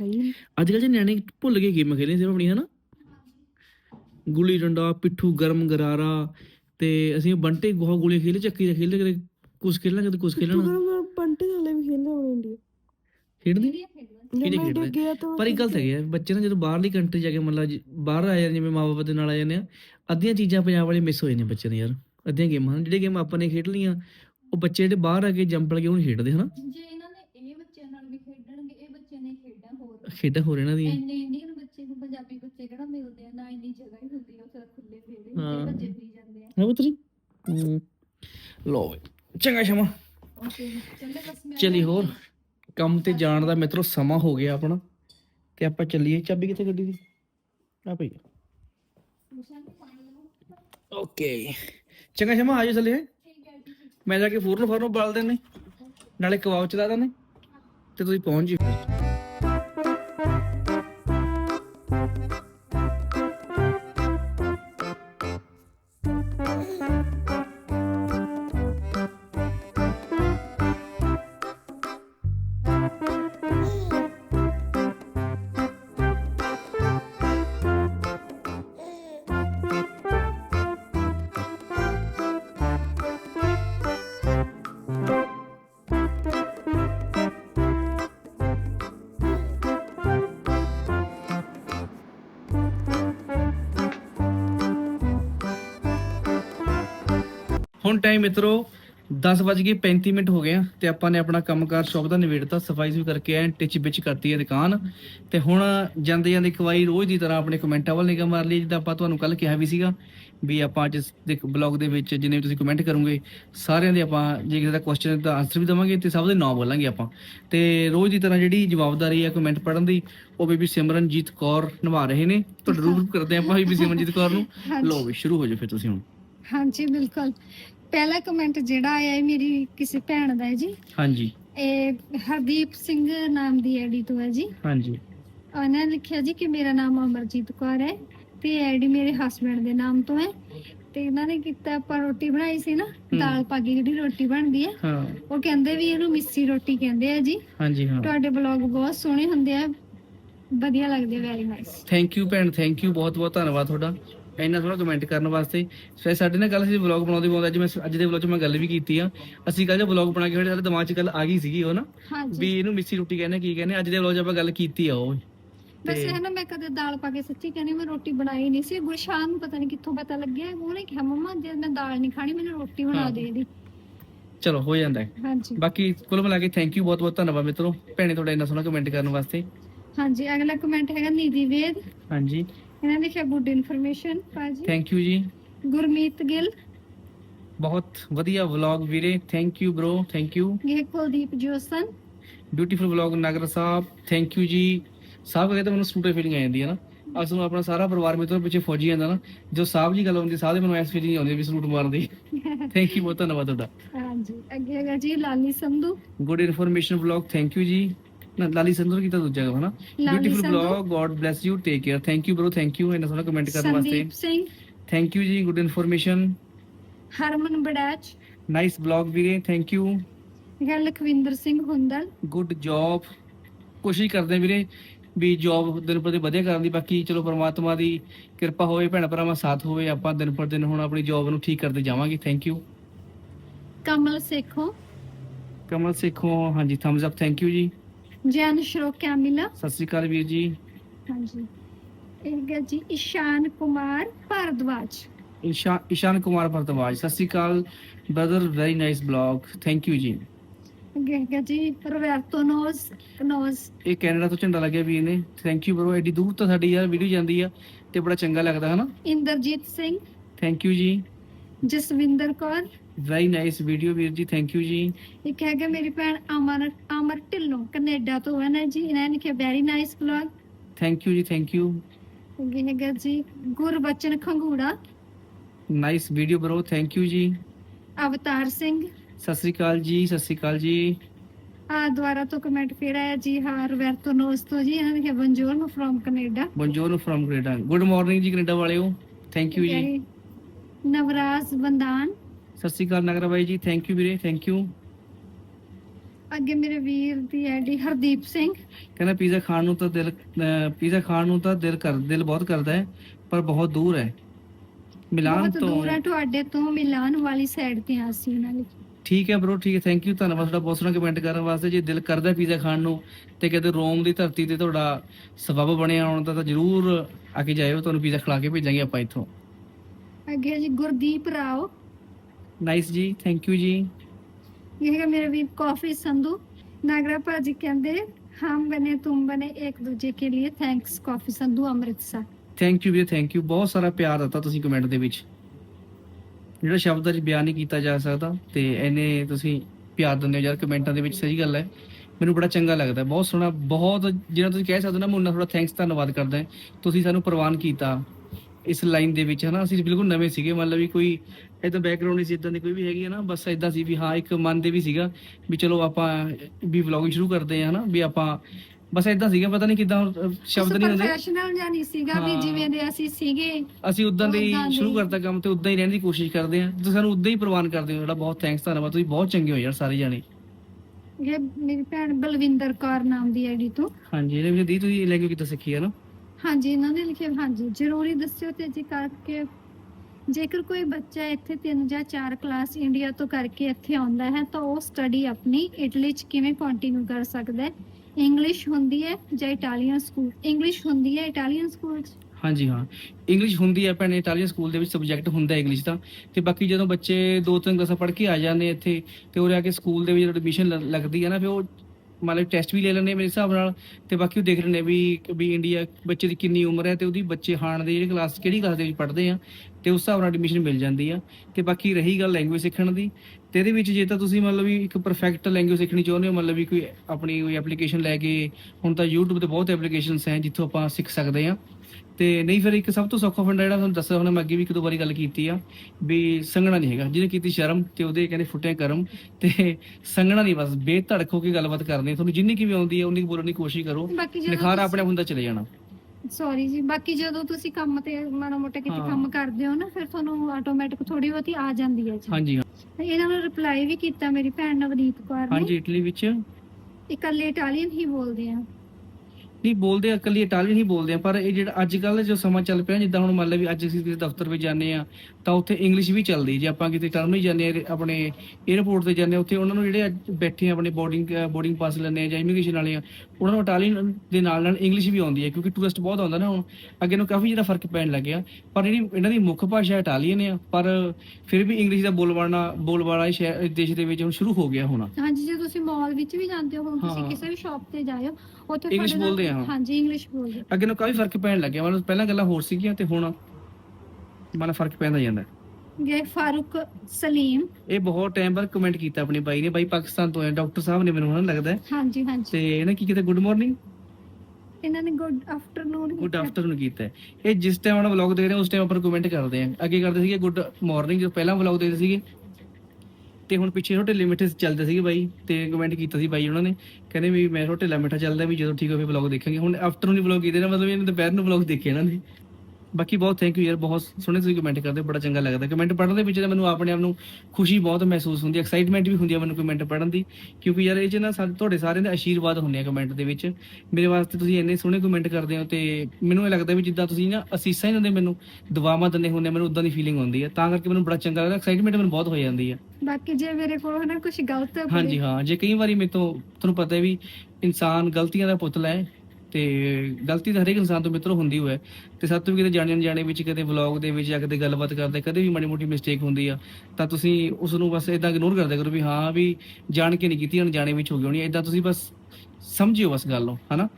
ਹੈ ਹੀ ਨੀ। ਅੱਜ ਕੱਲ੍ਹ ਜੇ ਨਿਆਣੇ ਭੁੱਲ ਗਏ ਗੇਮਾਂ ਖੇਲਣੀ ਸੀ ਆਪਣੀਆਂ ਹਨਾ? ਗੁੱਲੀ ਡੰਡਾ ਪਿੱਠੂ ਗਰਮ ਗਰਾਰਾ ਤੇ ਅਸੀਂ ਬੰਟੇ ਗੋਹਾ ਗੋਲੀਆਂ ਖੇਲੇ ਚੱਕੀ ਦਾ ਖੇਲਦੇ ਕਦੇ ਕੁਛ ਖੇਲਣਾ ਕਦੇ ਕੁਛ ਤੂੰ ਖੇਲਣਾ ਕਹਿੰਦਾ ਬੰਟੇ ਵਾਲੇ ਵੀ ਖੇਲਦੇ ਹੋਣੇ ਇੰਡੀਆ। ਖੇਡਦੇ? ਜੇ ਕਿਹੜੇ ਮੈਂ ਖੇਡਦੇ? ਇੰਡੀਆ ਗਿਆ ਤਾਂ ਪਰ ਇੱਕ ਗੱਲ ਤਾਂ ਹੈਗੀ ਆ ਬੱਚੇ ਨਾ ਜਦੋਂ ਬਾਹਰਲੀ ਕੰਟਰੀ ਜਾ ਕੇ ਮਤਲਬ ਜ- ਬਾਹਰ ਆ ਜਾਂਦੇ ਜਿਵੇਂ ਮਾਪੇ ਦੇ ਨਾਲ ਆ ਜਾਂਦੇ ਆ ਅੱਧੀਆਂ ਚੀਜ਼ਾਂ ਪੰਜਾਬ ਵਾਲੇ ਮਿਸ ਹੋ ਜਾਂਦੇ ਬੱਚੇ ਦੇ ਯਾਰ। ਅੱਧੀਆਂ ਗੇਮਾਂ ਹਨ ਜਿਹੜੇ ਗੇਮ ਆਪਾਂ ਨੇ ਖੇਡ ਲੀਆਂ ਉਹ ਬੱਚੇ ਜਿਹੜੇ ਬਾਹਰ ਆ ਕੇ ਜੰਪ ਲਗੇ ਉਹ ਨਹੀਂ ਖੇਡਦੇ ਹਨਾ? ਜੇ ਇਹਨਾਂ ਨੇ ਇਹ ਬੱਚਿਆਂ ਨਾਲ ਵੀ ਖੇਡਣਗੇ ਇਹ ਬੱਚਿਆਂ ਨੇ ਖੇਡਾਂ ਹੋਰ ਖੇਡਾਂ ਹੋ ਰਹਿਣਾ ਦੀਆਂ। ਇੰਨੇ ਇੰਡੀਅਨ ਬੱਚੇ ਨੂੰ ਪੰਜਾਬੀ ਬੱਚੇ ਕਿਹੜਾ ਮਿਲਦੇ ਆ? ਨਾ ਇੰਨੀ ਜਗ੍ਹਾ ਹੀ ਹੁੰਦੀ ਆ ਉੱਥੇ ਖੁੱਲੇ ਵਿਹੜੇ ਹਾਂ। ਹੁੰਦੇ ਬੱਚੇ ਫਰੀ ਜਾਂਦੇ ਆ। ਹੈ ਲੋ ਬਈ ਚੰਗਾ ਸ਼ਮਾ। ਓਕੇ ਚੰਗਾ ਬਸ ਮੈਂ ਚਲੀ ਹੋਰ। ਕੰਮ ਤੇ ਜਾਣ ਦਾ ਮਿੱਤਰੋ ਸਮਾਂ ਹੋ ਗਿਆ ਆਪਣਾ ਤੇ ਆਪਾਂ ਚੱਲੀਏ ਚਾਬੀ ਕਿੱਥੇ ਗੱਡੀ ਦੀ? ਆ ਪਈ ਓਕੇ। ਚੰਗਾ ਸ਼ਮਾ ਆਜੋ ਚੱਲੇ ਮੈਂ ਜਾ ਕੇ ਫੂਰਨ ਫਰਨੋਂ ਬਾਲ ਦੇਣੇ ਨਾਲੇ ਕਬਾਬ ਚਲਾ ਦੇਣੇ ਤੇ ਤੁਸੀਂ ਪਹੁੰਚ ਜੀ ਫਿਰ ਹੁਣ ਟਾਈਮ ਮਿੱਤਰੋ 10:35 ਮਿੰਟ ਹੋ ਗਏ ਆ ਤੇ ਆਪਾਂ ਨੇ ਆਪਣਾ ਕੰਮਕਾਰ ਸ਼ੌਪ ਦਾ ਨਿਬੇੜਤਾ ਸਫ਼ਾਈ ਵੀ ਕਰਕੇ ਐ ਟਿਚ ਵਿੱਚ ਕਰਤੀ ਹੈ ਦੁਕਾਨ। ਤੇ ਹੁਣ ਜਾਂਦੇ ਜਾਂਦੇ ਇੱਕ ਵਾਰੀ ਰੋਜ਼ ਦੀ ਤਰ੍ਹਾਂ ਆਪਣੇ ਕਮੈਂਟਾਂ ਵੱਲ ਨਿਗਾਹ ਮਾਰ ਲਈ ਜਿੱਦਾਂ ਆਪਾਂ ਤੁਹਾਨੂੰ ਕੱਲ ਕਿਹਾ ਵੀ ਸੀਗਾ ਵੀ ਆਪਾਂ ਅੱਜ ਦੇ ਬਲੌਗ ਦੇ ਵਿੱਚ ਜਿੰਨੇ ਵੀ ਤੁਸੀਂ ਕਮੈਂਟ ਕਰੋਗੇ ਸਾਰਿਆਂ ਦੇ ਆਪਾਂ ਜੇ ਕਿਸੇ ਦਾ ਕੁਐਸਚਨ ਦਾ ਆਨਸਰ ਵੀ ਦਵਾਂਗੇ ਤੇ ਸਭ ਦੇ ਨਾਮ ਬੋਲਾਂਗੇ ਆਪਾਂ। ਤੇ ਰੋਜ਼ ਦੀ ਤਰ੍ਹਾਂ ਜਿਹੜੀ ਜਵਾਬਦਾਰੀ ਹੈ ਕਮੈਂਟ ਪੜਨ ਦੀ ਉਹ ਬੀਬੀ ਸਿਮਰਨਜੀਤ ਕੌਰ ਨਿਭਾ ਰਹੇ ਨੇ। ਤੁਹਾਡਾ ਰੂਪ ਕਰਦੇ ਆਪਾਂ ਬੀਬੀ ਸਿਮਰਨਜੀਤ ਕੌਰ ਨੂੰ। ਲਓ ਵੀ ਸ਼ੁਰੂ ਹੋ ਜਾਓ ਫਿਰ ਤੁਸੀਂ ਹੁਣ। ਹਾਂਜੀ ਬਿਲਕੁਲ। ਪਹਿਲਾ ਕਮੈਂਟ ਜਿਹੜਾ ਆਇਆ ਹੈ ਮੇਰੀ ਕਿਸੇ ਭੈਣ ਦਾ ਹੈ ਜੀ। ਹਾਂਜੀ। ਇਹ ਹਰਦੀਪ ਸਿੰਘ ਨਾਮ ਦੀ ਆਈਡੀ ਤੋਂ ਹੈ ਜੀ। ਹਾਂਜੀ। ਉਹਨਾਂ ਨੇ ਲਿਖਿਆ ਜੀ ਕਿ ਮੇਰਾ ਨਾਮ ਅਮਰਜੀਤ ਕੌਰ ਹੈ ਤੇ ਆਈਡੀ ਮੇਰੇ ਹਸਬੰਡ ਦੇ ਨਾਮ ਤੋਂ ਹੈ। ਤੇ ਇਹਨਾਂ ਨੇ ਕੀਤਾ ਆਪਾਂ ਰੋਟੀ ਬਣਾਈ ਸੀ ਨਾ ਦਾਲ ਪਾ ਕੇ ਜਿਹੜੀ ਰੋਟੀ ਬਣਦੀ ਹੈ। ਹਾਂ। ਉਹ ਕਹਿੰਦੇ ਵੀ ਇਹਨੂੰ ਮਿੱਸੀ ਰੋਟੀ ਕਹਿੰਦੇ ਆ ਜੀ। ਹਾਂਜੀ ਹਾਂ। ਤੁਹਾਡੇ ਬਲੌਗ ਬਹੁਤ ਸੋਹਣੇ ਹੁੰਦੇ ਆ। ਵਧੀਆ ਲੱਗਦੇ ਵੈਰੀ ਨਾਈਸ ਥੈਂਕ ਯੂ ਭੈਣ ਥੈਂਕ ਯੂ ਬਹੁਤ ਬਹੁਤ ਧੰਨਵਾਦ ਤੁਹਾਡਾ। ਇੰਨਾ ਥੋੜਾ ਕਮੈਂਟ ਕਰਨ ਵਾਸਤੇ। ਸੋ ਸਾਡੇ ਨਾਲ ਗੱਲ ਅਸੀਂ ਵਲੌਗ ਬਣਾਉਂਦੇ ਬਣਾਉਂਦੇ ਅੱਜ ਮੈਂ ਅੱਜ ਦੇ ਵਲੌਗ 'ਚ ਮੈਂ ਗੱਲ ਵੀ ਕੀਤੀ ਆ। ਅਸੀਂ ਕੱਲ ਜੋ ਵਲੌਗ ਬਣਾ ਕੇ ਹਟੇ ਸਾਡੇ ਦਿਮਾਗ 'ਚ ਗੱਲ ਆ ਗਈ ਸੀਗੀ ਉਹ ਨਾ ਵੀ ਇਹਨੂੰ ਮਿੱਸੀ ਰੋਟੀ ਕਹਿੰਦੇ ਕੀ ਕਹਿੰਦੇ ਅੱਜ ਦੇ ਵਲੌਗ 'ਚ ਆਪਾਂ ਗੱਲ ਕੀਤੀ ਆ ਉਹ। ਵੈਸੇ ਤੇ- ਹੈ ਨਾ ਮੈਂ ਕਦੇ ਦਾਲ ਪਾ ਕੇ ਸੱਚੀ ਕਹਿੰਦੀ ਮੈਂ ਰੋਟੀ ਬਣਾਈ ਨਹੀਂ ਸੀ ਗੁਰਸ਼ਾਨ ਨੂੰ ਪਤਾ ਨਹੀਂ ਕਿੱਥੋਂ ਪਤਾ ਲੱਗਿਆ ਉਹਨੇ ਕਿਹਾ ਮੰਮਾ ਜੇ ਮੈਂ ਦਾਲ ਨਹੀਂ ਖਾਣੀ ਮੈਨੂੰ ਰੋਟੀ ਬਣਾ। ਦੇ ਇਹਦੀ। ਚਲੋ ਹੋ ਜਾਂਦਾ ਹੈ। ਹਾਂਜੀ। ਬਾਕੀ ਕੁੱਲ ਮਿਲਾ ਕੇ ਥੈਂਕ ਯੂ ਬਹੁਤ ਬਹੁਤ ਧੰਨਵਾਦ ਮਿੱਤਰੋ। ਭੈਣੇ ਤੁਹਾਡਾ ਇੰਨਾ ਸੋਹਣਾ ਕਮੈਂਟ ਕਰਨ ਵਾਸਤੇ। ਹਾਂਜੀ ਅਗਲਾ ਕਮੈਂਟ ਹੈਗਾ ਨਿਧੀ ਵੇਦ। ਹਾਂਜੀ। ਇਹਨਾਂ ਲਿਖਿਆ ਗੁੱਡ ਇਨਫੋਰਮੇਸ਼ਨ ਭਾਜੀ। ਥੈਂਕ ਯੂ ਜੀ। ਗੁਰਮੀਤ ਗਿੱਲ। ਬਹੁਤ ਵਧੀਆ ਵਲੌਗ ਵੀਰੇ। Thank you bro thank you ਇਹ Kuldeep Josan. Beautiful vlog Nagar Sahib thank you ਜੀ। ਸਾਹਿਬ ਕਹਿੰਦੇ ਮੈਨੂੰ ਸਟੂਡੇ ਫੀਲਿੰਗ ਆ ਜਾਂਦੀ ਹੈ ਨਾ। ਅਸ ਨੂੰ ਆਪਣਾ ਸਾਰਾ ਪਰਿਵਾਰ ਮੇਰੇ ਤੋਂ ਪਿੱਛੇ ਫੌਜੀ ਜਾਂਦਾ ਨਾ। ਜੋ ਸਾਹਿਬ ਜੀ ਗੱਲ ਹੁੰਦੀ ਸਾਹਿਬ ਦੇ ਮੈਨੂੰ ਐਸ ਫੀਲਿੰਗ ਆਉਂਦੀ ਵੀ ਸਲੂਟ ਮਾਰਨ ਦੀ। [laughs] ਥੈਂਕ ਯੂ ਬਹੁਤ ਧੰਨਵਾਦ ਤੁਹਾਡਾ। ਹਾਂਜੀ ਅੱਗੇ ਹੈਗਾ ਜੀ Lali Sandhu. Good information vlog thank you ਜੀ। ਲਾਲੀ ਸੰਧੂ ਕੀਤਾ ਦੂਜਾ ਹੈ ਨਾ Lali beautiful Sandhu vlog god bless you take care thank you bro thank you ਇਹਨਾਂ ਸੋਹਣਾ ਕਮੈਂਟ ਕਰਨ ਵਾਸਤੇ। ਸੰਦੀਪ ਸਿੰਘ। ਥੈਂਕ ਯੂ ਜੀ good information Harman Barach. Nice vlog ਵੀਰੇ ਥੈਂਕ ਯੂ ਹੈਗਾ ਲਖਵਿੰਦਰ ਸਿੰਘ ਹੁੰਦਲ ਗੁੱਡ ਜੌਬ ਕੋਸ਼ਿਸ਼ ਕਰਦੇ ਹਾਂ ਵੀਰੇ ਵੀ ਜੌਬ ਦਿਨ ਪਰ ਦਿਨ ਵਧੀਆ ਕਰਨ ਦੀ ਬਾਕੀ ਚਲੋ ਪ੍ਰਮਾਤਮਾ ਦੀ ਕਿਰਪਾ ਹੋਵੇ ਭੈਣ ਭਰਾਵਾਂ ਸਾਥ ਹੋਵੇ ਆਪਾਂ ਦਿਨ ਪਰ ਦਿਨ ਹੁਣ ਆਪਣੀ ਜੌਬ ਨੂੰ ਠੀਕ ਕਰਦੇ ਜਾਵਾਂਗੇ। Thank you Kamal Sekho. ਕਮਲ ਸੇਖੋਂ ਹਾਂਜੀ ਥੰਬਸ ਅਪ ਥੈਂਕ ਯੂ ਜੀ। ਜੈਨ ਸ਼ਰੋ ਕੈਮਿਲਾ। ਸਤਿ ਸ਼੍ਰੀ ਅਕਾਲ ਵੀਰ ਜੀ। ਹਾਂਜੀ। ਇਹ ਹੈਗਾ ਜੀ ਇਸ਼ਾਨ ਕੁਮਾਰ ਭਾਰਦਵਾਜ। ਇਸ਼ਾ ਇਸ਼ਾਨ ਕੁਮਾਰ ਭਰਤਵਾਜ ਸਤਿ ਸ਼੍ਰੀ ਅਕਾਲ। Brother very nice blog thank you ਜੀ। ਅੱਗੇ ਹੈਗਾ ਜੀ ਰੋਬਰਟੋ ਨੋਜ਼ ਨੋਜ਼। ਇਹ ਕੈਨੇਡਾ ਤੋਂ ਝੰਡਾ ਲੱਗਿਆ ਵੀਰ ਨੇ। ਥੈਂਕ ਯੂ ਬ్రో ਐਡੀ ਦੂਰ ਤੋਂ ਸਾਡੀ ਯਾਰ ਵੀਡੀਓ ਜਾਂਦੀ ਆ ਤੇ ਬੜਾ ਚੰਗਾ ਲੱਗਦਾ ਹਨਾ? ਇੰਦਰਜੀਤ ਸਿੰਘ। ਥੈਂਕ ਯੂ ਜੀ। Jaswinder Kaur. Very nice video ਵੀਰ ਜੀ. ਥੈਂਕ ਯੂ ਜੀ. ਇੱਕ ਹੈਗਾ ਮੇਰੀ ਭੈਣ ਅਮਰ ਅਮਰ ਢਿੱਲੋਂ ਕੈਨੇਡਾ ਤੋਂ ਹੈ ਨਾ ਜੀ। ਇਹਨਾਂ ਨੇ ਕਿਹਾ very nice blog thank you ਜੀ ਥੈਂਕ ਯੂ ਅੱਗੇ ਹੈਗਾ ਜੀ Gurbachan Khangura. Nice video bro thank you ਜੀ। ਅਵਤਾਰ ਸਿੰਘ। ਸਤਿ ਸ੍ਰੀ ਅਕਾਲ ਜੀ ਸਤਿ ਸ੍ਰੀ ਅਕਾਲ ਜੀ। ਆ ਦੁਆਰਾ ਤੋਂ ਕਮੈਂਟ ਫਿਰ ਆਇਆ ਜੀ ਹਾਂ ਰੋਬਰਟੋ ਨੋਜ਼ ਤੋਂ ਜੀ। ਇਹਨਾਂ ਨੇ ਕਿਹਾ bonjour from Canada. Bonjour from Canada. Good morning ਜੀ ਕੈਨੇਡਾ ਵਾਲਿਓ। ਥੈਂਕ ਯੂ ਜੀ। ਨਵਰਾਜ ਬੰਦਾਨ ਸਤਿ ਸ੍ਰੀ ਅਕਾਲ ਨਗਰਾ ਬਾਈ ਜੀ ਥੈਂਕ ਯੂ ਵੀਰੇ ਥੈਂਕ ਯੂ ਅੱਗੇ ਮੇਰੇ ਵੀਰ ਦੀ ਆਈਡੀ ਹਰਦੀਪ ਸਿੰਘ। ਕਹਿੰਦਾ ਪੀਜ਼ਾ ਖਾਣ ਨੂੰ ਤਾਂ ਦਿਲ ਪੀਜ਼ਾ ਖਾਣ ਨੂੰ ਤਾਂ ਦਿਲ ਕਰ ਦਿਲ ਬਹੁਤ ਕਰਦਾ ਹੈ ਪਰ ਬਹੁਤ ਦੂਰ ਹੈ। ਮਿਲਾਨ ਬਹੁਤ ਤੋਂ ਦੂਰ ਹੈ ਤੁਹਾਡੇ ਤੋਂ ਮਿਲਾਨ ਵਾਲੀ ਸਾਈਡ ਤੇ ਆ ਸੀ ਲਈ। ਠੀਕ ਹੈ ਬ్రో ਠੀਕ ਹੈ ਥੈਂਕ ਯੂ ਧੰਨਵਾਦ ਤੁਹਾਡਾ ਬਹੁਤ ਸੋਹਣਾ ਕਮੈਂਟ ਕਰਨ ਵਾਸਤੇ। ਜੇ ਦਿਲ ਕਰਦਾ ਪੀਜ਼ਾ ਖਾਣ ਨੂੰ ਤੇ ਕਿਤੇ ਰੋਮ ਦੀ ਧਰਤੀ ਤੇ ਤੁਹਾਡਾ ਸਬਬ ਬਣਿਆ ਆਉਣ ਦਾ ਤਾਂ ਜਰੂਰ ਆ ਕੇ ਜਾਇਓ ਤੁਹਾਨੂੰ ਪੀਜ਼ਾ ਖਿਲਾ ਕੇ ਭੇਜਾਂਗੇ ਆਪਾਂ ਇੱਥੋਂ। ਅੱਗੇ ਜੀ ਗੁਰਦੀਪ ਰਾਓ। ਨਾਈਸ ਜੀ ਥੈਂਕ ਯੂ ਜੀ। ਇਹ ਹੈਗਾ ਮੇਰੇ ਵੀਰ ਕਾਫੀ ਸੰਧੂ। ਨਾਗਰਾ ਭਾਜੀ ਕਹਿੰਦੇ ਹਮ ਬਨੇ ਤੁਮ ਬਨੇ ਇੱਕ ਦੂਜੇ ਕੇ ਲਈ ਥੈਂਕਸ ਕਾਫੀ ਸੰਧੂ ਅੰਮ੍ਰਿਤਸਰ। ਥੈਂਕ ਯੂ ਵੀਰੇ ਥੈਂਕ ਯੂ ਬਹੁਤ ਸਾਰਾ ਪਿਆਰ ਦਿੱਤਾ ਤੁਸੀਂ ਕਮੈਂਟ ਦੇ ਵਿੱਚ। ਜਿਹੜਾ ਸ਼ਬਦਾਂ 'ਚ ਬਿਆਨ ਨਹੀਂ ਕੀਤਾ ਜਾ ਸਕਦਾ ਤੇ ਐਨੇ ਤੁਸੀਂ ਪਿਆਰ ਦਿੰਦੇ ਹੋ ਯਾਰ ਕਮੈਂਟਾਂ ਦੇ ਵਿੱਚ ਸਹੀ ਗੱਲ ਹੈ। ਮੈਨੂੰ ਬੜਾ ਚੰਗਾ ਲੱਗਦਾ ਬਹੁਤ ਸੋਹਣਾ ਬਹੁਤ ਜਿਹੜਾ ਤੁਸੀਂ ਕਹਿ ਸਕਦੇ ਹੋ ਨਾ ਮੈਂ ਉਹਨਾਂ ਥੋੜਾ ਥੈਂਕਸ ਧੰਨਵਾਦ ਕਰਦਾ। ਤੁਸੀਂ ਸਾਨੂੰ ਪ੍ਰਵਾਨ ਕੀਤਾ। ਇਸ ਲਾਈਨ ਦੇ ਵਿੱਚ ਹਨਾ? ਅਸੀਂ ਬਿਲਕੁਲ ਨਵੇਂ ਸੀਗੇ ਮਤਲਬ ਵੀ ਕੋਈ ਇਦਾਂ ਬੈਕਗ੍ਰਾਉਂਡ ਨਹੀਂ ਸੀ ਇਦਾਂ ਦੀ ਕੋਈ ਵੀ ਹੈਗੀ ਹੈ ਨਾ ਬਸ ਇਦਾਂ ਸੀ ਵੀ ਹਾਂ ਇੱਕ ਮਨ ਦੇ ਵੀ ਸੀਗਾ ਵੀ ਚਲੋ ਆਪਾਂ ਵੀ ਵਲੌਗਿੰਗ ਸ਼ੁਰੂ ਕਰਦੇ ਹਾਂ ਹਨਾ? ਵੀ ਆਪਾਂ ਬਸ ਇਦਾਂ ਸੀਗਾ ਪਤਾ ਨਹੀਂ ਕਿਦਾਂ ਸ਼ਬਦ ਨਹੀਂ ਹੁੰਦੇ। ਪ੍ਰੋਫੈਸ਼ਨਲ ਜਾਂ ਨਹੀਂ ਸੀਗਾ ਵੀ। ਜਿਵੇਂ ਦੇ ਅਸੀਂ ਸੀਗੇ ਅਸੀਂ ਉਦਾਂ ਦੇ ਹੀ ਸ਼ੁਰੂ। ਕਰਤਾ ਕੰਮ ਤੇ ਉਦਾਂ ਹੀ ਰਹਿਣ ਦੀ ਕੋਸ਼ਿਸ਼ ਕਰਦੇ ਹਾਂ ਤੁਸੀਂ ਸਾਨੂੰ ਉਦਾਂ ਹੀ ਪ੍ਰਵਾਨ ਕਰਦੇ ਹੋ ਜਿਹੜਾ ਬਹੁਤ ਥੈਂਕਸ ਧੰਨਵਾਦ ਤੁਸੀਂ ਬਹੁਤ ਚੰਗੇ ਹੋ ਯਾਰ ਸਾਰੇ ਜਾਣੇ। ਇਹ ਮੇਰੀ ਭੈਣ ਬਲਵਿੰਦਰ ਕੌਰ ਨਾਮ ਦੀ ਆਈਡੀ ਤੋਂ। ਹਾਂਜੀ ਇਹਨੇ ਵੀ ਦੀ ਤੁਸੀਂ ਲੈਂਗੁਏਜ ਕਿੱਦਾਂ ਸਿੱਖੀ ਹੈ ਨਾ? ਹਾਂਜੀ, ਇਹਨਾਂ ਨੇ ਲਿਖਿਆ ਹਾਂਜੀ। ਜ਼ਰੂਰੀ ਦੱਸਿਓ ਤੇ ਜੀ ਕਰਕੇ। ਜੇਕਰ ਕੋਈ ਬੱਚਾ ਇੱਥੇ 3 ਜਾਂ 4 ਕਲਾਸ ਇੰਡੀਆ ਤੋਂ ਕਰਕੇ ਇੱਥੇ ਆਉਂਦਾ ਹੈ, ਤਾਂ ਉਹ ਸਟੱਡੀ ਆਪਣੀ ਇਟਲੀ 'ਚ ਕਿਵੇਂ ਕੰਟੀਨਿਊ ਕਰ ਸਕਦਾ ਹੈ? ਇੰਗਲਿਸ਼ ਹੁੰਦੀ ਹੈ ਜਾਂ ਇਟਾਲੀਅਨ ਸਕੂਲ? ਇੰਗਲਿਸ਼ ਹੁੰਦੀ ਹੈ ਇਟਾਲੀਅਨ ਸਕੂਲ 'ਚ? ਹਾਂਜੀ, ਹਾਂ। ਇੰਗਲਿਸ਼ ਹੁੰਦੀ ਹੈ ਭੈਣੇ ਇਟਾਲੀਅਨ ਸਕੂਲ ਦੇ ਵਿੱਚ ਸਬਜੈਕਟ ਹੁੰਦਾ ਇੰਗਲਿਸ਼ ਦਾ। ਤੇ ਬਾਕੀ ਜਦੋਂ ਬੱਚੇ ਦੋ ਤਿੰਨ ਕਲਾਸਾਂ ਪੜ੍ਹ ਕੇ ਆ ਜਾਂਦੇ ਇੱਥੇ, ਤੇ ਉਰੇ ਆ ਕੇ ਸਕੂਲ ਦੇ ਵਿੱਚ ਐਡਮਿਸ਼ਨ ਲੱਗਦੀ ਹੈ ਨਾ, ਫਿਰ ਉਹ ਮਤਲਬ ਟੈਸਟ ਵੀ ਲੈ ਲੈਂਦੇ ਮੇਰੇ ਹਿਸਾਬ ਨਾਲ ਤੇ ਬਾਕੀ ਉਹ ਦੇਖ ਰਹੇ ਵੀ ਵੀ ਇੰਡੀਆ ਬੱਚੇ ਦੀ ਕਿੰਨੀ ਉਮਰ ਹੈ ਤੇ ਉਹਦੀ ਬੱਚੇ ਹਾਣ ਦੇ ਜਿਹੜੀ ਕਲਾਸ ਕਿਹੜੀ ਕਲਾਸ ਦੇ ਵਿੱਚ ਪੜ੍ਹਦੇ ਆ ਤੇ ਉਸ ਹਿਸਾਬ ਨਾਲ ਐਡਮਿਸ਼ਨ ਮਿਲ ਜਾਂਦੀ ਆ ਤੇ ਬਾਕੀ ਰਹੀ ਗੱਲ ਲੈਂਗੁਏਜ ਸਿੱਖਣ ਦੀ ਤੇ ਇਹਦੇ ਵਿੱਚ ਜੇ ਤਾਂ ਤੁਸੀਂ ਮਤਲਬ ਵੀ ਇੱਕ ਪਰਫੈਕਟ ਲੈਂਗੁਏਜ ਸਿੱਖਣੀ ਚਾਹੁੰਦੇ ਹੋ, ਮਤਲਬ ਵੀ ਕੋਈ ਆਪਣੀ ਕੋਈ ਐਪਲੀਕੇਸ਼ਨ ਲੈ ਕੇ ਹੁਣ ਤਾਂ YouTube ਤੇ ਬਹੁਤ ਐਪਲੀਕੇਸ਼ਨਸ ਹੈ ਜਿੱਥੋਂ ਆਪਾਂ ਸਿੱਖ ਸਕਦੇ ਆ। ਤੇ ਨਹੀਂ ਫਿਰ ਇੱਕ ਸਭ ਤੋਂ ਸੌਖਾ ਫੰਡਾ ਜਿਹੜਾ ਤੁਹਾਨੂੰ ਦੱਸਿਆ ਹੁਣ ਮੈਂ ਅੱਗੇ ਵੀ ਇੱਕ ਦੋ ਵਾਰੀ ਗੱਲ ਕੀਤੀ ਆ ਵੀ ਸੰਗਣਾ ਨਹੀਂ ਹੈਗਾ। ਜਿਹਨੇ ਕੀਤੀ ਸ਼ਰਮ ਤੇ ਉਹਦੇ ਕਹਿੰਦੇ ਫੁੱਟੇ ਕਰਮ ਤੇ ਸੰਗਣਾ ਨਹੀਂ ਬਸ ਬੇਧੜਕ ਹੋ ਕੇ ਗੱਲਬਾਤ ਕਰਨੀ ਤੁਹਾਨੂੰ ਜਿੰਨੀ ਕੀ ਵੀ ਆਉਂਦੀ ਹੈ ਉਨੀ ਬੋਲਣ ਦੀ ਕੋਸ਼ਿਸ਼ ਕਰੋ। ਬਾਕੀ ਜਦੋਂ ਨਿਖਾਰ ਆਪਣੇ ਆਪ ਹੁੰਦਾ ਚਲੇ ਜਾਣਾ। ਸੌਰੀ ਜੀ ਬਾਕੀ ਜਦੋਂ ਤੁਸੀਂ ਕੰਮ ਤੇ ਮਾੜਾ ਮੋਟਾ ਕਿਤੇ ਹਾਂ। ਕੰਮ ਕਰਦੇ ਹੋ ਨਾ ਫਿਰ ਤੁਹਾਨੂੰ ਆਟੋਮੈਟਿਕ ਥੋੜੀ ਬਹੁਤੀ ਆ ਜਾਂਦੀ ਹੈ ਜੀ। ਹਾਂਜੀ ਹਾਂ। ਇਹਨਾਂ ਨੂੰ ਰਿਪਲਾਈ ਵੀ ਕੀਤਾ ਮੇਰੀ ਭੈਣ ਨਵਨੀਤ ਕੌਰ ਨੇ। ਹਾਂਜੀ ਇਟਲੀ ਵਿੱਚ। ਇਕੱਲੇ ਇਟਾਲੀਅਨ ਹੀ ਬੋਲਦੇ ਆ। ਨਹੀਂ ਬੋਲਦੇ ਆ, ਇਕੱਲੀ ਇਟਾਲੀਅਨ ਹੀ ਬੋਲਦੇ ਆ ਪਰ ਇਹ ਜਿਹੜਾ ਅੱਜ ਕੱਲ ਜੋ ਸਮਾਂ ਚੱਲ ਪਿਆ ਜਿੱਦਾਂ ਹੁਣ ਮੰਨ ਲਓ ਵੀ ਅੱਜ ਅਸੀਂ ਕਿਸੇ ਦਫ਼ਤਰ ਵਿੱਚ ਜਾਂਦੇ ਆ ਤਾਂ ਉੱਥੇ ਇੰਗਲਿਸ਼ ਵੀ ਚੱਲਦੀ ਜੇ ਆਪਾਂ ਕਿਤੇ ਟਰਮੀ ਜਾਂਦੇ ਆ ਆਪਣੇ 에어ਪੋਰਟ ਤੇ ਜਾਂਦੇ ਉੱਥੇ ਉਹਨਾਂ ਨੂੰ ਜਿਹੜੇ ਬੈਠੇ ਆਪਣੇ ਬੋਰਡਿੰਗ ਬੋਰਡਿੰਗ ਪਾਸ ਆ ਜਾਂ ਇਮੀਗ੍ਰੇਸ਼ਨ ਵਾਲੇ ਆ ਉਹਨਾਂ ਨੂੰ ਇਟਾਲੀਅਨ ਦੇ ਨਾਲ ਨਾਲ ਇੰਗਲਿਸ਼ ਵੀ ਆਉਂਦੀ ਹੈ ਕਿਉਂਕਿ ਟੂਰਿਸਟ ਬਹੁਤ ਆਉਂਦਾ ਨਾ ਹੁਣ ਅੱਗੇ ਨੂੰ ਕਾਫੀ ਜਿਹੜਾ ਫ਼ਰਕ ਪੈਣ ਲੱਗਿਆ ਪਰ ਜਿਹੜੀ ਇਹਨਾਂ ਦੀ ਮੁੱਖ ਭਾਸ਼ਾ ਇਟਾਲੀਅਨ ਆ ਪਰ ਫਿਰ ਵੀ ਇੰਗਲਿਸ਼ ਦਾ ਬੋਲਬਾਣਾ ਬੋਲਬਾਲਾ ਇਸ ਦੇਸ਼ ਦੇ ਵਿੱਚ ਹੁਣ ਸ਼ੁਰੂ ਹੋ ਗਿਆ ਹੋਣਾ ਹਾਂਜੀ ਜੇ ਤੁਸੀਂ ਮਾਲ ਵਿੱਚ ਵੀ ਜਾਂਦੇ ਹੋ ਹੁਣ ਤੁਸੀਂ। ਕਿਸੇ ਵੀ ਸ਼ਾਪ ਤੇ ਜਾਇਓ ਉੱਥੇ ਨਾਲ- ਬੋਲਦੇ ਆ। ਹਾਂਜੀ ਇੰਗਲਿਸ਼ ਬੋਲਦੇ ਅੱਗੇ ਨੂੰ ਕਾਫੀ ਫ਼ਰਕ ਪੈਣ ਲੱਗਿਆ ਮਤਲਬ ਪਹਿਲਾਂ ਗੱਲਾਂ ਹੋਰ ਸੀਗੀਆਂ ਤੇ ਹੁਣ ਮਨ ਫ਼ਰਕ ਪੈਂਦਾ ਜਾਂਦਾ। ਗਏ ਫਾਰੂਕ ਸਲੀਮ। ਇਹ ਬਹੁਤ ਟਾਈਮ ਬਾਅਦ ਕਮੈਂਟ ਕੀਤਾ ਆਪਣੇ ਬਾਈ ਨੇ। ਬਾਈ ਪਾਕਿਸਤਾਨ ਤੋਂ ਹੈ ਡਾਕਟਰ ਸਾਹਿਬ ਨੇ ਮੈਨੂੰ ਹੁਣ ਲੱਗਦਾ ਹੈ। ਹਾਂਜੀ ਹਾਂਜੀ। ਤੇ ਇਹਨੇ ਕੀ ਕੀਤਾ? ਗੁੱਡ ਮਾਰਨਿੰਗ ਇਹਨਾਂ ਨੇ ਗੁੱਡ ਆਫਟਰਨੂਨ ਗੁੱਡ ਆਫਟਰਨੂਨ ਕੀਤਾ ਹੈ। ਇਹ ਜਿਸ ਟਾਈਮ ਆਪਣਾ ਵਲੌਗ ਦੇਖ ਰਹੇ ਹਾਂ ਉਸ ਟਾਈਮ ਆਪਾਂ ਕਮੈਂਟ ਕਰਦੇ ਆਂ ਅੱਗੇ ਕਰਦੇ ਸੀਗੇ ਗੁੱਡ ਮਾਰਨਿੰਗ ਜੋ ਪਹਿਲਾਂ ਵਲੌਗ ਦੇਖਦੇ ਸੀਗੇ। ਤੇ ਹੁਣ ਪਿੱਛੇ ਛੋਟੇ ਲਿਮਿਟਸ ਚੱਲਦੇ ਸੀਗੇ ਬਾਈ ਤੇ ਕਮੈਂਟ ਕੀਤਾ ਸੀ ਬਾਈ ਉਹਨਾਂ ਨੇ। ਕਹਿੰਦੇ ਵੀ ਮੈਂ ਛੋਟੇ ਲਿਮਿਟਾ ਚੱਲਦਾ ਵੀ ਜਦੋਂ ਠੀਕ ਹੋਵੇ ਵਲੌਗ ਦੇਖਾਂਗੇ। ਹੁਣ ਆਫਟਰਨੂਨ ਵਲੌਗ ਕੀਤੇ ਨਾ ਮਤਲਬ ਇਹਨੇ ਦੁਪਹਿਰ ਨੂੰ ਵਲੌਗ ਦੇਖੇ ਇਹਨਾਂ ਨੇ। ਬਾਕੀ ਬਹੁਤ ਥੈਂਕ ਯੂ ਯਾਰ ਬਹੁਤ ਸੋਹਣੇ ਤੁਸੀਂ ਕਮੈਂਟ ਕਰਦੇ ਬੜਾ ਚੰਗਾ ਲੱਗਦਾ। ਕਮੈਂਟ ਪੜ੍ਹਨ ਦੇ ਵਿੱਚ ਤਾਂ ਮੈਨੂੰ ਆਪਣੇ ਆਪ ਨੂੰ ਖੁਸ਼ੀ ਬਹੁਤ ਮਹਿਸੂਸ ਹੁੰਦੀ ਹੈ ਐਕਸਾਈਟਮੈਂਟ ਵੀ ਹੁੰਦੀ ਹੈ ਮੈਨੂੰ ਕਮੈਂਟ ਪੜ੍ਹਨ ਦੀ। ਕਿਉਂਕਿ ਯਾਰ ਇਹ ਚ ਨਾ ਸਾਡੇ ਤੁਹਾਡੇ ਸਾਰਿਆਂ ਦੇ ਆਸ਼ੀਰਵਾਦ ਹੁੰਦੇ ਆ ਕਮੈਂਟ ਦੇ ਵਿੱਚ। ਮੇਰੇ ਵਾਸਤੇ ਤੁਸੀਂ ਇੰਨੇ ਸੋਹਣੇ ਕਮੈਂਟ ਕਰਦੇ ਹੋ ਤੇ ਮੈਨੂੰ ਇਹ ਲੱਗਦਾ ਵੀ ਜਿੱਦਾਂ ਤੁਸੀਂ ਨਾ ਅਸੀਸਾਂ ਹੀ ਦਿੰਦੇ ਮੈਨੂੰ ਦੁਆਵਾਂ ਦਿੰਦੇ ਹੁੰਦੇ ਮੈਨੂੰ ਉਦਾਂ ਦੀ ਫੀਲਿੰਗ ਹੁੰਦੀ ਹੈ ਤਾਂ ਕਰਕੇ ਮੈਨੂੰ ਬੜਾ ਚੰਗਾ ਲੱਗਦਾ ਐਕਸਾਈਟਮੈਂਟ ਮੈਨੂੰ ਬਹੁਤ ਹੋ ਜਾਂਦੀ ਹੈ ਬਾਕੀ ਜੇ ਮੇਰੇ ਕੋਲ ਹਨਾ ਕੁਝ ਗਲਤ ਹਾਂਜੀ ਹਾਂ ਜੇ ਕਈ ਵਾਰੀ ਮੇਰੇ ਤੋਂ ਤੁਹਾਨੂੰ ਪਤਾ ਹੈ ਵੀ ਇਨਸਾਨ ਗਲਤੀਆਂ ਦਾ ਪੁਤਲਾ ਹੈ ਤੇ ਗਲਤੀ ਤਾਂ ਹਰੇਕ ਇਨਸਾਨ ਤੋਂ ਮਿੱਤਰੋ ਹੁੰਦੀ ਹੋਏ। ਤੇ ਸਭ ਤੋਂ ਵੀ ਕਿਤੇ ਜਾਣੇ ਅਣਜਾਣੇ ਵਿੱਚ ਕਦੇ ਵਲੌਗ ਦੇ ਵਿੱਚ ਜਾਂ ਕਦੇ ਗੱਲਬਾਤ ਕਰਦੇ ਕਦੇ ਵੀ ਮਾੜੀ ਮੋਟੀ ਮਿਸਟੇਕ ਹੁੰਦੀ ਆ ਤਾਂ ਤੁਸੀਂ ਉਸ ਨੂੰ ਬਸ ਇਦਾਂ ਇਗਨੋਰ ਕਰਦੇ ਕਰੋ ਵੀ ਹਾਂ ਵੀ ਜਾਣ ਕੇ ਨਹੀਂ ਕੀਤੀ ਅਣਜਾਣੇ ਵਿੱਚ ਹੋ ਗਈ ਹੋਣੀ ਇਦਾਂ ਤੁਸੀਂ ਬਸ ਸਮਝਿਓ ਬਸ ਗੱਲ ਨੂੰ ਹਨਾ?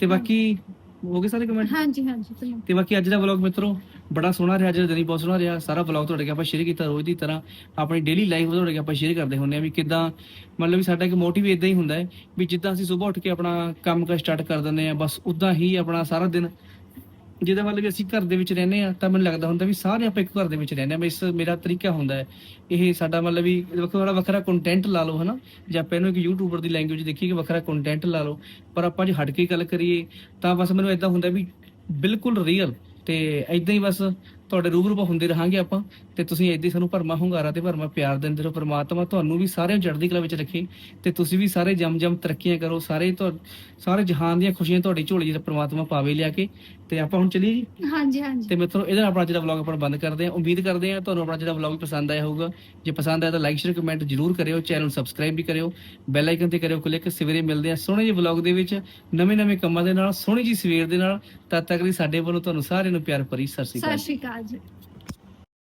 ਤੇ ਬਾਕੀ ਹੋ ਗਏ ਸਾਰੇ ਕਮੈਂਟ ਹਾਂਜੀ ਹਾਂਜੀ ਭਈਆ। ਤੇ ਬਾਕੀ ਅੱਜ ਦਾ ਵਲੌਗ ਮਿੱਤਰੋ ਬੜਾ ਸੋਹਣਾ ਰਿਹਾ ਅੱਜ ਦਾ ਦਿਨ ਹੀ ਬਹੁਤ ਸੋਹਣਾ ਰਿਹਾ ਸਾਰਾ ਵਲੌਗ ਤੁਹਾਡੇ ਕੇ ਆਪਾਂ ਸ਼ੇਅਰ ਕੀਤਾ ਰੋਜ਼ ਦੀ ਤਰ੍ਹਾਂ ਆਪਣੀ ਡੇਲੀ ਲਾਈਫ ਤੁਹਾਡੇ ਕੇ ਆਪਾਂ ਸ਼ੇਅਰ ਕਰਦੇ ਹੁੰਦੇ ਆ ਵੀ ਕਿਦਾਂ ਮਤਲਬ ਵੀ ਸਾਡਾ ਇੱਕ ਮੋਟਿਵ ਇਦਾਂ ਹੀ ਹੁੰਦਾ ਹੈ ਵੀ ਜਿੱਦਾਂ ਅਸੀਂ ਸਵੇਰ ਉੱਠ ਕੇ ਆਪਣਾ ਕੰਮ ਕਰ ਸਟਾਰਟ ਕਰ ਦਿੰਦੇ ਆ ਬਸ ਉਦਾਂ ਹੀ ਆਪਣਾ ਸਾਰਾ ਦਿਨ ਜਿਹਦਾ ਮਤਲਬ ਵੀ ਅਸੀਂ ਘਰ ਦੇ ਵਿੱਚ ਰਹਿੰਦੇ ਆ ਤਾਂ ਮੈਨੂੰ ਲੱਗਦਾ ਹੁੰਦਾ ਵੀ ਸਾਰੇ ਆਪਾਂ ਇੱਕ ਘਰ ਦੇ ਵਿੱਚ ਰਹਿੰਦੇ ਆ ਇਸ ਮੇਰਾ ਤਰੀਕਾ ਹੁੰਦਾ ਹੈ। ਇਹ ਸਾਡਾ ਮਤਲਬ ਵੀ ਵੱਖਰਾ ਵੱਖਰਾ ਕੰਟੈਂਟ ਲਾ ਲਓ, ਹਨਾ। ਜਾਂ ਆਪਾਂ ਇਹਨੂੰ ਇੱਕ ਯੂਟਿਊਬਰ ਦੀ ਲੈਂਗੁਏਜ ਦੇਖੀਏ ਕਿ ਵੱਖਰਾ ਕੰਟੈਂਟ ਲਾ ਲਓ, ਪਰ ਆਪਾਂ ਜੇ ਹਟ ਕੇ ਗੱਲ ਕਰੀਏ, ਤਾਂ ਬਸ ਮੈਨੂੰ ਇਦਾਂ ਹੁੰਦਾ ਵੀ ਬਿਲਕੁਲ ਰੀਅਲ ਤੇ ਇਦਾਂ ਹੀ ਬਸ ਤੁਹਾਡੇ ਰੂਬਰੂ ਹੁੰਦੇ ਰਹਾਂਗੇ ਆਪਾਂ ਤੇ ਤੁਸੀਂ ਇਦਾਂ ਹੀ ਸਾਨੂੰ ਭਰਮਾ ਹੁੰਗਾਰਾ ਤੇ ਭਰਮਾ ਪਿਆਰ ਦਿੰਦੇ ਰਹੋ। ਪ੍ਰਮਾਤਮਾ ਤੁਹਾਨੂੰ ਵੀ ਸਾਰਿਆਂ ਨੂੰ ਚੜ੍ਹਦੀ ਕਲਾ ਵਿੱਚ ਰੱਖੇ ਤੇ ਤੁਸੀਂ ਵੀ ਸਾਰੇ ਜਮ ਜਮ ਤਰੱਕੀਆਂ ਕਰੋ, ਸਾਰੇ ਤੁਹਾ- ਸਾਰੇ ਜਹਾਨ ਦੀਆਂ ਖੁਸ਼ੀਆਂ ਤੁਹਾਡੀ ਝੋਲੀ ਜਿਹੜਾ ਪ੍ਰਮਾਤਮਾ ਪਾਵੇ ਲਿਆ ਕੇ ਤੇ ਆਪਾਂ ਹੁਣ ਚੱਲੀਏ ਜੀ। ਹਾਂਜੀ ਹਾਂਜੀ। ਤੇ ਮਿੱਤਰੋ ਇਹਦੇ ਨਾਲ ਆਪਣਾ ਜਿਹੜਾ ਵਲੌਗ ਆਪਾਂ ਬੰਦ ਕਰਦੇ ਹਾਂ। ਉਮੀਦ ਕਰਦੇ ਹਾਂ ਤੁਹਾਨੂੰ ਆਪਣਾ ਜਿਹੜਾ ਵਲੌਗ ਪਸੰਦ ਆਇਆ ਹੋਊਗਾ। ਜੇ ਪਸੰਦ ਆਇਆ ਤਾਂ ਲਾਈਕ ਸ਼ੇਅਰ ਕਮੈਂਟ ਜਰੂਰ ਕਰਿਓ। ਚੈਨਲ ਨੂੰ ਸਬਸਕ੍ਰਾਈਬ ਵੀ ਕਰਿਓ। ਬੈਲ ਆਈਕਨ ਤੇ ਕਰਿਓ ਕਲਿੱਕ ਸਵੇਰੇ ਮਿਲਦੇ ਆ ਸੋਹਣੇ ਜਿਹੇ ਵਲੌਗ ਦੇ ਵਿੱਚ ਨਵੇਂ ਨਵੇਂ ਕੰਮਾਂ ਦੇ ਨਾਲ ਸੋਹਣੀ ਜੀ ਸਵੇਰ ਦੇ ਨਾਲ। ਤਦ ਤੱਕ ਲਈ ਸਾਡੇ ਵੱਲੋਂ ਤੁਹਾਨੂੰ ਸਾਰਿਆਂ ਨੂੰ ਪਿਆਰ ਭਰੀ ਸਤਿ ਸ਼੍ਰੀ ਅਕਾਲ। ਸਤਿ ਸ਼੍ਰੀ ਅਕਾਲ ਜੀ।